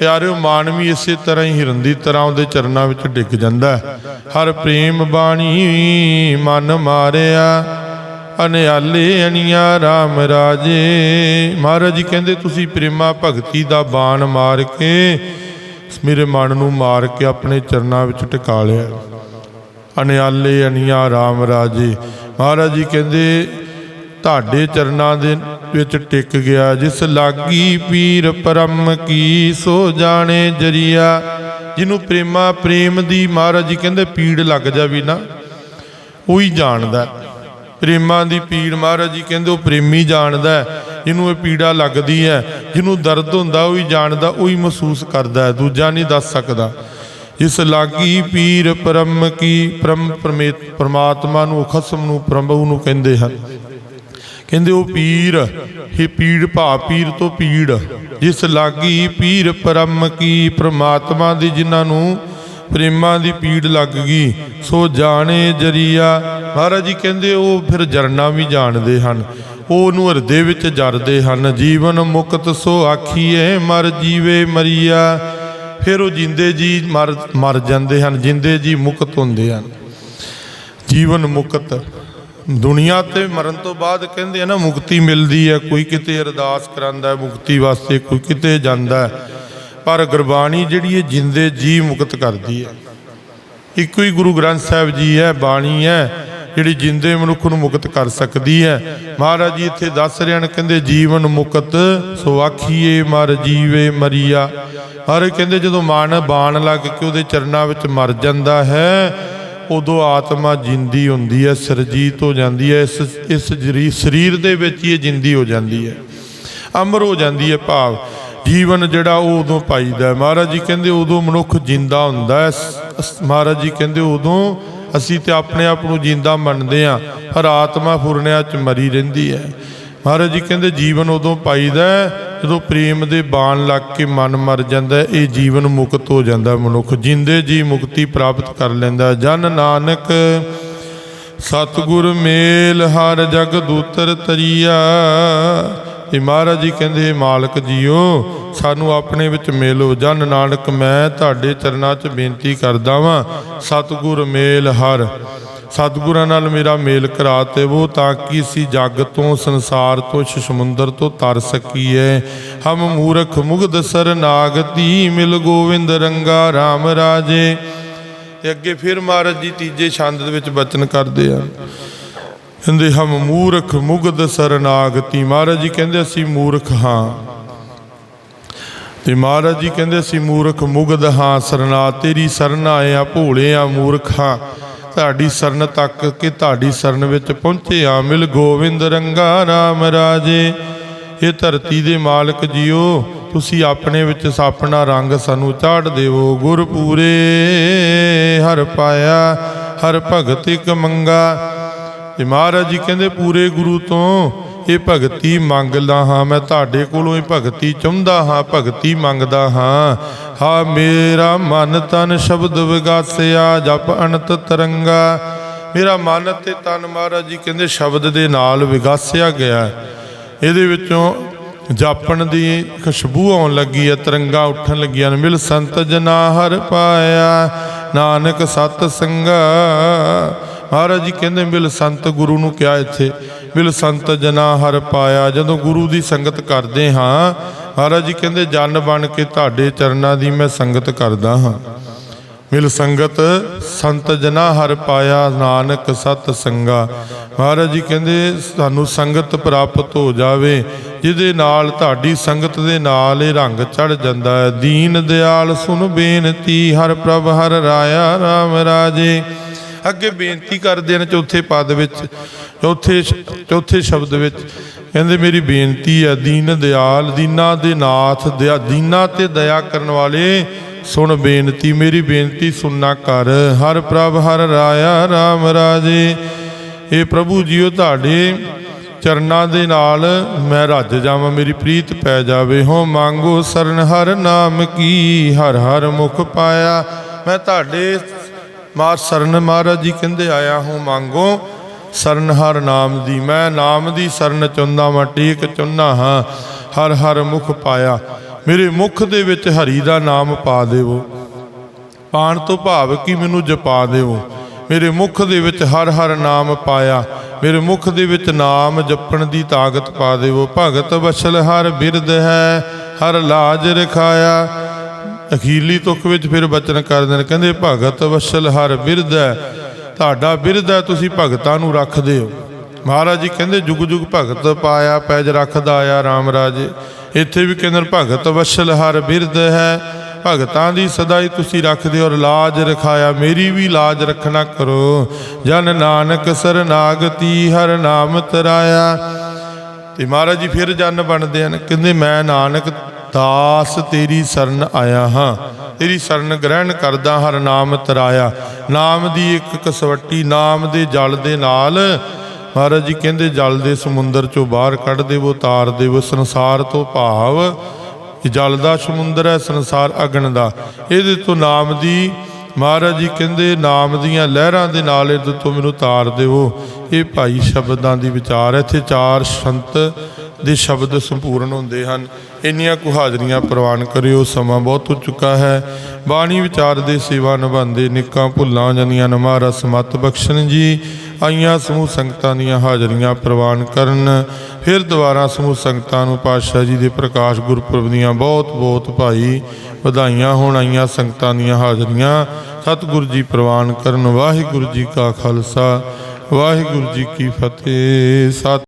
ਪਿਆਰਿਓ, ਮਾਨਵੀ ਇਸੇ ਤਰ੍ਹਾਂ ਹੀ ਹਿਰਨ ਦੀ ਤਰ੍ਹਾਂ ਉਹਦੇ ਚਰਨਾਂ ਵਿੱਚ ਡਿੱਗ ਜਾਂਦਾ ਹਰ ਪ੍ਰੇਮ ਬਾਣੀ ਮਨ ਮਾਰਿਆ, ਅਨਿਆਲੇ ਅਣੀਆਂ RAM ਰਾਜੇ। ਮਹਾਰਾਜ ਜੀ ਕਹਿੰਦੇ, ਤੁਸੀਂ ਪ੍ਰੇਮਾ ਭਗਤੀ ਦਾ ਬਾਣ ਮਾਰ ਕੇ ਮੇਰੇ ਮਨ ਨੂੰ ਮਾਰ ਕੇ ਆਪਣੇ ਚਰਨਾਂ ਵਿੱਚ ਟਿਕਾ ਲਿਆ। ਅਨਿਆਲੇ ਅਨੀਆਂ RAM ਰਾਜੇ। ਮਹਾਰਾਜ ਜੀ ਕਹਿੰਦੇ, ਤੁਹਾਡੇ ਚਰਨਾਂ ਦੇ ਵਿੱਚ ਟਿਕ ਗਿਆ, ਜਿਸ ਲਾਗੀ ਪੀਰ ਪਰਮ ਕੀ ਸੋ ਜਾਣੇ ਜਰੀਆ। ਜਿਹਨੂੰ ਪ੍ਰੇਮਾ ਪ੍ਰੇਮ ਦੀ ਮਹਾਰਾਜ ਜੀ ਕਹਿੰਦੇ ਪੀੜ ਲੱਗ ਜਾਵੇ ਨਾ, ਉਹੀ ਜਾਣਦਾ। ਪ੍ਰੇਮਾਂ ਦੀ ਪੀੜ ਮਹਾਰਾਜ ਜੀ ਕਹਿੰਦੇ ਉਹ ਪ੍ਰੇਮੀ ਜਾਣਦਾ ਜਿਹਨੂੰ ਇਹ ਪੀੜਾ ਲੱਗਦੀ ਹੈ, ਜਿਹਨੂੰ ਦਰਦ ਹੁੰਦਾ ਉਹ ਹੀ ਜਾਣਦਾ, ਉਹ ਹੀ ਮਹਿਸੂਸ ਕਰਦਾ ਦੂਜਾ ਨਹੀਂ ਦੱਸ ਸਕਦਾ। ਇਸ ਲਾਗੀ ਪੀਰ ਪਰਮ ਕੀ, ਪਰਮ ਪਰਮੇਤ ਪਰਮਾਤਮਾ ਨੂੰ, ਖਸਮ ਨੂੰ, ਪ੍ਰਭੂ ਨੂੰ ਕਹਿੰਦੇ ਹਨ। ਕਹਿੰਦੇ ਉਹ ਪੀਰ ਹੀ ਪੀੜ ਭਾ ਪੀਰ ਤੋਂ ਪੀੜ। ਜਿਸ ਲਾਗੀ ਪੀਰ ਪਰਮ ਕੀ ਪ੍ਰਮਾਤਮਾ ਦੀ ਜਿਨ੍ਹਾਂ ਨੂੰ ਪ੍ਰੇਮਾਂ ਦੀ ਪੀੜ ਲੱਗ ਗਈ, ਸੋ ਜਾਣੇ ਜਰੀਆ। ਮਹਾਰਾਜ ਜੀ ਕਹਿੰਦੇ ਉਹ ਫਿਰ ਜਰਨਾ ਵੀ ਜਾਣਦੇ ਹਨ, ਉਹ ਉਹਨੂੰ ਹਿਰਦੇ ਵਿੱਚ ਜਰਦੇ ਹਨ। ਜੀਵਨ ਮੁਕਤ ਸੋ ਆਖੀਏ ਮਰ ਜੀਵੇ ਮਰੀਆ। ਫਿਰ ਉਹ ਜਿੰਦੇ ਜੀ ਮਰ ਮਰ ਜਾਂਦੇ ਹਨ, ਜਿੰਦੇ ਜੀ ਮੁਕਤ ਹੁੰਦੇ ਹਨ। ਜੀਵਨ ਮੁਕਤ। ਦੁਨੀਆ ਤੇ ਮਰਨ ਤੋਂ ਬਾਅਦ ਕਹਿੰਦੇ ਆ ਨਾ, ਮੁਕਤੀ ਮਿਲਦੀ ਹੈ, ਕੋਈ ਕਿਤੇ ਅਰਦਾਸ ਕਰਾਂਦਾ ਹੈ, ਮੁਕਤੀ ਵਾਸਤੇ ਕੋਈ ਕਿਤੇ ਜਾਂਦਾ ਹੈ। ਪਰ ਗੁਰਬਾਣੀ ਜਿਹੜੀ ਹੈ ਜਿੰਦੇ ਜੀ ਮੁਕਤ ਕਰਦੀ ਹੈ। ਇੱਕੋ ਹੀ ਗੁਰੂ ਗ੍ਰੰਥ ਸਾਹਿਬ ਜੀ ਹੈ, ਬਾਣੀ ਹੈ, ਜਿਹੜੀ ਜਿੰਦੇ ਮਨੁੱਖ ਨੂੰ ਮੁਕਤ ਕਰ ਸਕਦੀ ਹੈ। ਮਹਾਰਾਜ ਜੀ ਇੱਥੇ ਦੱਸ ਰਹੇ ਹਨ, ਕਹਿੰਦੇ ਜੀਵਨ ਮੁਕਤ ਸੋ ਆਖੀਏ ਮਰ ਜੀਵੇ ਮਰੀਆ। ਹਰ ਕਹਿੰਦੇ ਜਦੋਂ ਮਨ ਬਾਣ ਲੱਗ ਕੇ ਉਹਦੇ ਚਰਨਾਂ ਵਿੱਚ ਮਰ ਜਾਂਦਾ ਹੈ ਉਦੋਂ ਆਤਮਾ ਜਿੰਦੀ ਹੁੰਦੀ ਹੈ, ਸਰਜੀਤ ਹੋ ਜਾਂਦੀ ਹੈ, ਇਸ ਇਸ ਜਰੀ- ਸਰੀਰ ਦੇ ਵਿੱਚ ਹੀ ਇਹ ਜਿੰਦੀ ਹੋ ਜਾਂਦੀ ਹੈ। ਅਮਰ ਹੋ ਜਾਂਦੀ ਹੈ ਭਾਵ। ਜੀਵਨ ਜਿਹੜਾ ਉਹ ਉਦੋਂ ਪਾਈਦਾ ਮਹਾਰਾਜ ਜੀ ਕਹਿੰਦੇ ਉਦੋਂ ਮਨੁੱਖ ਜਿੰਦਾ ਹੁੰਦਾ ਹੈ। ਮਹਾਰਾਜ ਜੀ ਕਹਿੰਦੇ ਉਦੋਂ ਅਸੀਂ ਤੇ ਆਪਣੇ ਆਪ ਨੂੰ ਜਿੰਦਾ ਮੰਨਦੇ ਆ ਪਰ ਆਤਮਾ ਫੁਰਨਿਆਂ ਚ ਮਰੀ ਰਹਿੰਦੀ ਹੈ। ਮਹਾਰਾਜ ਜੀ ਕਹਿੰਦੇ ਜੀਵਨ ਉਦੋਂ ਪਾਈਦਾ ਜਦੋਂ ਪ੍ਰੇਮ ਦੇ ਬਾਣ ਲੱਗ ਕੇ ਮਨ ਮਰ ਜਾਂਦਾ ਇਹ ਜੀਵਨ ਮੁਕਤ ਹੋ ਜਾਂਦਾ ਮਨੁੱਖ। ਜਿੰਦੇ ਜੀ ਮੁਕਤੀ ਪ੍ਰਾਪਤ ਕਰ ਲੈਂਦਾ ਜਨ ਨਾਨਕ, ਸਤਿਗੁਰ ਮੇਲ, ਹਰ ਜਗ ਦੂਤਰ ਤਰੀਆ। ਇਹ ਮਹਾਰਾਜ ਜੀ ਕਹਿੰਦੇ ਮਾਲਕ ਜੀਓ, ਸਾਨੂੰ ਆਪਣੇ ਵਿੱਚ ਮਿਲੋ। ਜਨ ਨਾਨਕ, ਮੈਂ ਤੁਹਾਡੇ ਚਰਨਾਂ 'ਚ ਬੇਨਤੀ ਕਰਦਾ ਵਾਂ। ਸਤਿਗੁਰ ਮੇਲ ਹਰ ਸਤਿਗੁਰਾਂ ਨਾਲ ਮੇਰਾ ਮੇਲ ਕਰਾ ਤੇ ਤਾਂ ਕਿ ਅਸੀਂ ਜੱਗ ਤੋਂ, ਸੰਸਾਰ ਤੋਂ ਸਮੁੰਦਰ ਤੋਂ ਤਰ ਸਕੀਏ। ਹਮ ਮੂਰਖ ਮੁਗਧ ਸਰਨਾਗਤੀ ਮਿਲ ਗੋਵਿੰਦ ਰੰਗਾ RAM ਰਾਜੇ। ਤੇ ਅੱਗੇ ਫਿਰ ਮਹਾਰਾਜ ਜੀ ਤੀਜੇ ਛੰਦ ਦੇ ਵਿੱਚ ਬਚਨ ਕਰਦੇ ਆ। ਕਹਿੰਦੇ, ਹਮ ਮੂਰਖ ਮੁਗਧ ਸਰਨਾਗਤੀ ਮਹਾਰਾਜ ਜੀ ਕਹਿੰਦੇ, ਅਸੀਂ ਮੂਰਖ ਹਾਂ। ਤੇ ਮਹਾਰਾਜ ਜੀ ਕਹਿੰਦੇ, ਅਸੀਂ ਮੂਰਖ ਮੁਗਧ ਹਾਂ। ਸਰਨਾ ਤੇਰੀ ਸਰਨ ਆਏ ਭੋਲੇ ਆ ਮੂਰਖ ਹਾਂ। ਤੁਹਾਡੀ ਸਰਨ ਤੱਕ ਕਿ ਤੁਹਾਡੀ ਸਰਨ ਵਿੱਚ ਪਹੁੰਚੇ ਆ ਮਿਲ ਗੋਵਿੰਦ ਰੰਗਾ RAM ਰਾਜੇ, ਇਹ ਧਰਤੀ ਦੇ ਮਾਲਕ ਜੀਓ, ਤੁਸੀਂ ਆਪਣੇ ਵਿੱਚ ਆਪਣਾ ਰੰਗ ਸਾਨੂੰ ਚਾੜ ਦੇਵੋ। ਗੁਰ ਪੂਰੇ ਹਰ ਪਾਇਆ, ਹਰ ਭਗਤ ਇਕ ਮੰਗਾ। ਤੇ ਮਹਾਰਾਜ ਜੀ ਕਹਿੰਦੇ, ਪੂਰੇ ਗੁਰੂ ਤੋਂ ਇਹ ਭਗਤੀ ਮੰਗਦਾ ਹਾਂ, ਮੈਂ ਤੁਹਾਡੇ ਕੋਲੋਂ ਇਹ ਭਗਤੀ ਚਾਹੁੰਦਾ ਹਾਂ, ਭਗਤੀ ਮੰਗਦਾ ਹਾਂ। ਹਾ ਮੇਰਾ ਮਨ ਤਨ ਸ਼ਬਦ ਵਿਗਾਸਿਆ, ਜਪ ਅਨੰਤ ਤਰੰਗਾ। ਮੇਰਾ ਮਨ ਤੇ ਤਨ ਮਹਾਰਾਜ ਜੀ ਕਹਿੰਦੇ ਸ਼ਬਦ ਦੇ ਨਾਲ ਵਿਗਾਸਿਆ ਗਿਆ। ਇਹਦੇ ਵਿੱਚੋਂ ਜਾਪਣ ਦੀ ਖੁਸ਼ਬੂ ਆਉਣ ਲੱਗੀ ਹੈ, ਤਰੰਗਾ ਉੱਠਣ ਲੱਗੀਆਂ ਨੇ। ਮਿਲ ਸੰਤ ਜਨਾ ਹਰ ਪਾਇਆ, ਨਾਨਕ ਸਤ ਸੰਗਾ। ਮਹਾਰਾਜ ਜੀ ਕਹਿੰਦੇ ਮਿਲ ਸੰਤ ਗੁਰੂ ਨੂੰ ਕਿਹਾ ਇੱਥੇ ਮਿਲ ਸੰਤ ਜਨਾ ਹਰ ਪਾਇਆ। ਜਦੋਂ ਗੁਰੂ ਦੀ ਸੰਗਤ ਕਰਦੇ ਹਾਂ, ਮਹਾਰਾਜ ਜੀ ਕਹਿੰਦੇ, ਜਨ ਬਣ ਕੇ ਤੁਹਾਡੇ ਚਰਨਾਂ ਦੀ ਮੈਂ ਸੰਗਤ ਕਰਦਾ ਹਾਂ। ਮਿਲ ਸੰਗਤ, ਸੰਤ ਜਨਾ ਹਰ ਪਾਇਆ, ਨਾਨਕ ਸਤ ਸੰਗਾ। ਮਹਾਰਾਜ ਜੀ ਕਹਿੰਦੇ, ਸਾਨੂੰ ਸੰਗਤ ਪ੍ਰਾਪਤ ਹੋ ਜਾਵੇ, ਜਿਹਦੇ ਨਾਲ ਤੁਹਾਡੀ ਸੰਗਤ ਦੇ ਨਾਲ ਇਹ ਰੰਗ ਚੜ ਜਾਂਦਾ ਹੈ। ਦੀਨ ਦਿਆਲ ਸੁਣ ਬੇਨਤੀ, ਹਰ ਪ੍ਰਭ ਹਰ ਰਾਇਆ RAM ਰਾਜੇ। ਅੱਗੇ ਬੇਨਤੀ ਕਰਦੇ ਨੇ ਚੌਥੇ ਪਦ ਵਿੱਚ, ਚੌਥੇ ਚੌਥੇ ਸ਼ਬਦ ਵਿੱਚ। ਕਹਿੰਦੇ ਮੇਰੀ ਬੇਨਤੀ ਹੈ, ਦੀਨ ਦਿਆਲ, ਦੀਨਾ ਦੇ ਨਾਥ, ਦਿਆ, ਦੀਨਾ ਤੇ ਦਇਆ ਕਰਨ ਵਾਲੇ, ਸੁਣ ਬੇਨਤੀ, ਮੇਰੀ ਬੇਨਤੀ ਸੁਣਨਾ ਕਰ। ਹਰ ਪ੍ਰਭ, ਹਰ ਰਾਇਆ RAM ਰਾਜੇ। ਇਹ ਪ੍ਰਭੂ ਜੀਓ, ਤੁਹਾਡੇ ਚਰਨਾਂ ਦੇ ਨਾਲ ਮੈਂ ਰੱਜ ਜਾਵਾਂ, ਮੇਰੀ ਪ੍ਰੀਤ ਪੈ ਜਾਵੇ। ਹੋ ਮੰਗੋ ਸਰਨ, ਹਰ ਨਾਮ ਕੀ, ਹਰ ਹਰ ਮੁਖ ਪਾਇਆ। ਮੈਂ ਤੁਹਾਡੇ ਮਾਰ ਸਰਨ ਮਹਾਰਾਜ ਜੀ ਕਹਿੰਦੇ, ਆਇਆ ਹੂੰ ਮੰਗੋ, ਸਰਨ ਹਰ ਨਾਮ ਦੀ, ਮੈਂ ਨਾਮ ਦੀ ਸਰਨ ਚੁੰਦਾ ਵਾਂ, ਟੀਕ ਚੁੰਨਾ ਹਾਂ, ਹਰ ਹਰ ਮੁਖ ਪਾਇਆ, ਮੇਰੇ ਮੁਖ ਦੇ ਵਿੱਚ ਹਰੀ ਦਾ ਨਾਮ ਪਾ ਦੇਵੋ। ਪਾਣ ਤੋਂ ਭਾਵ ਕਿ ਮੈਨੂੰ ਜਪਾ ਦੇਵੋ। ਮੇਰੇ ਮੁਖ ਦੇ ਵਿੱਚ ਹਰ ਹਰ ਨਾਮ ਪਾਇਆ, ਮੇਰੇ ਮੁਖ ਦੇ ਵਿੱਚ ਨਾਮ ਜਪਣ ਦੀ ਤਾਕਤ ਪਾ ਦੇਵੋ। ਭਗਤ ਵਸਲ ਹਰ ਬਿਰਦ ਹੈ, ਹਰ ਲਾਜ ਰਖਾਇਆ ਅਖੀਰਲੀ ਤੁਖ ਵਿੱਚ ਫਿਰ ਬਚਨ ਕਰਦੇ ਨੇ ਕਹਿੰਦੇ ਭਗਤ ਵਸਲ ਹਰ ਬਿਰਧ ਹੈ ਤੁਹਾਡਾ ਬਿਰਧ ਹੈ ਤੁਸੀਂ ਭਗਤਾਂ ਨੂੰ ਰੱਖਦੇ ਹੋ। ਮਹਾਰਾਜ ਜੀ ਕਹਿੰਦੇ ਜੁਗ ਜੁਗ ਭਗਤ ਪਾਇਆ ਪੈਜ ਰੱਖਦਾ ਆਇਆ RAM ਰਾਜੇ। ਇੱਥੇ ਵੀ ਕਹਿੰਦੇ ਨੇ, ਭਗਤ ਵਸਲ ਹਰ ਬਿਰਧ ਹੈ ਭਗਤਾਂ ਦੀ ਸਦਾ ਹੀ ਤੁਸੀਂ ਰੱਖਦੇ ਹੋ ਔਰ ਲਾਜ ਰਖਾਇਆ ਮੇਰੀ ਵੀ ਲਾਜ ਰੱਖਣਾ ਕਰੋ। ਜਨ ਨਾਨਕ ਸਰਨਾਗਤੀ ਹਰ ਨਾਮ ਤਰਾਇਆ। ਤੇ ਮਹਾਰਾਜ ਜੀ ਫਿਰ ਜਨ ਬਣਦੇ ਹਨ ਕਹਿੰਦੇ ਮੈਂ ਨਾਨਕ ਦਾਸ ਤੇਰੀ ਸ਼ਰਨ ਆਇਆ ਹਾਂ। ਤੇਰੀ ਸ਼ਰਨ ਗ੍ਰਹਿਣ ਕਰਦਾ ਹਰ ਨਾਮ ਤਰਾਇਆ। ਨਾਮ ਦੀ ਇੱਕ ਕਸਵੱਟੀ, ਨਾਮ ਦੇ ਜਲ ਦੇ ਨਾਲ। ਮਹਾਰਾਜ ਜੀ ਕਹਿੰਦੇ, ਜਲ ਦੇ ਸਮੁੰਦਰ ਚੋਂ ਬਾਹਰ ਕੱਢ ਦੇਵੋ, ਤਾਰ ਦੇਵੋ, ਸੰਸਾਰ ਤੋਂ ਭਾਵ। ਜਲ ਦਾ ਸਮੁੰਦਰ ਹੈ, ਸੰਸਾਰ ਅਗਣ ਦਾ। ਇਹਦੇ ਤੋਂ ਨਾਮ ਦੀ, ਮਹਾਰਾਜ ਜੀ ਕਹਿੰਦੇ, ਨਾਮ ਦੀਆਂ ਲਹਿਰਾਂ ਦੇ ਨਾਲ ਇਹਦੇ ਤੋਂ ਮੈਨੂੰ ਤਾਰ ਦੇਵੋ। ਇਹ ਭਾਈ ਸ਼ਬਦਾਂ ਦੀ ਵਿਚਾਰ ਹੈ। ਇੱਥੇ ਚਾਰ ਸੰਤ ਦੇ ਸ਼ਬਦ ਸੰਪੂਰਨ ਹੁੰਦੇ ਹਨ। ਇੰਨੀਆਂ ਕੁ ਹਾਜ਼ਰੀਆਂ ਪ੍ਰਵਾਨ ਕਰਿਓ, ਸਮਾਂ ਬਹੁਤ ਹੋ ਚੁੱਕਾ ਹੈ। ਬਾਣੀ ਵਿਚਾਰ ਦੇ ਸੇਵਾ ਨਿਭਾਉਂਦੇ ਨਿੱਕਾਂ ਭੁੱਲਾਂ ਜਾਂਦੀਆਂ ਨੇ ਮਹਾਰਾਜ ਸਮਤ ਬਖਸ਼ਣ ਜੀ। ਆਈਆਂ ਸਮੂਹ ਸੰਗਤਾਂ ਦੀਆਂ ਹਾਜ਼ਰੀਆਂ ਪ੍ਰਵਾਨ ਕਰਨ। ਫਿਰ ਦੁਬਾਰਾ ਸਮੂਹ ਸੰਗਤਾਂ ਨੂੰ ਪਾਤਸ਼ਾਹ ਜੀ ਦੇ ਪ੍ਰਕਾਸ਼ ਗੁਰਪੁਰਬ ਦੀਆਂ ਬਹੁਤ ਬਹੁਤ ਭਾਈ ਵਧਾਈਆਂ ਹੋਣ। ਆਈਆਂ ਸੰਗਤਾਂ ਦੀਆਂ ਹਾਜ਼ਰੀਆਂ ਸਤਿਗੁਰੂ ਜੀ ਪ੍ਰਵਾਨ ਕਰਨ। ਵਾਹਿਗੁਰੂ ਜੀ ਕਾ ਖਾਲਸਾ, ਵਾਹਿਗੁਰੂ ਜੀ ਕੀ ਫਤਿਹ। ਸਤਿ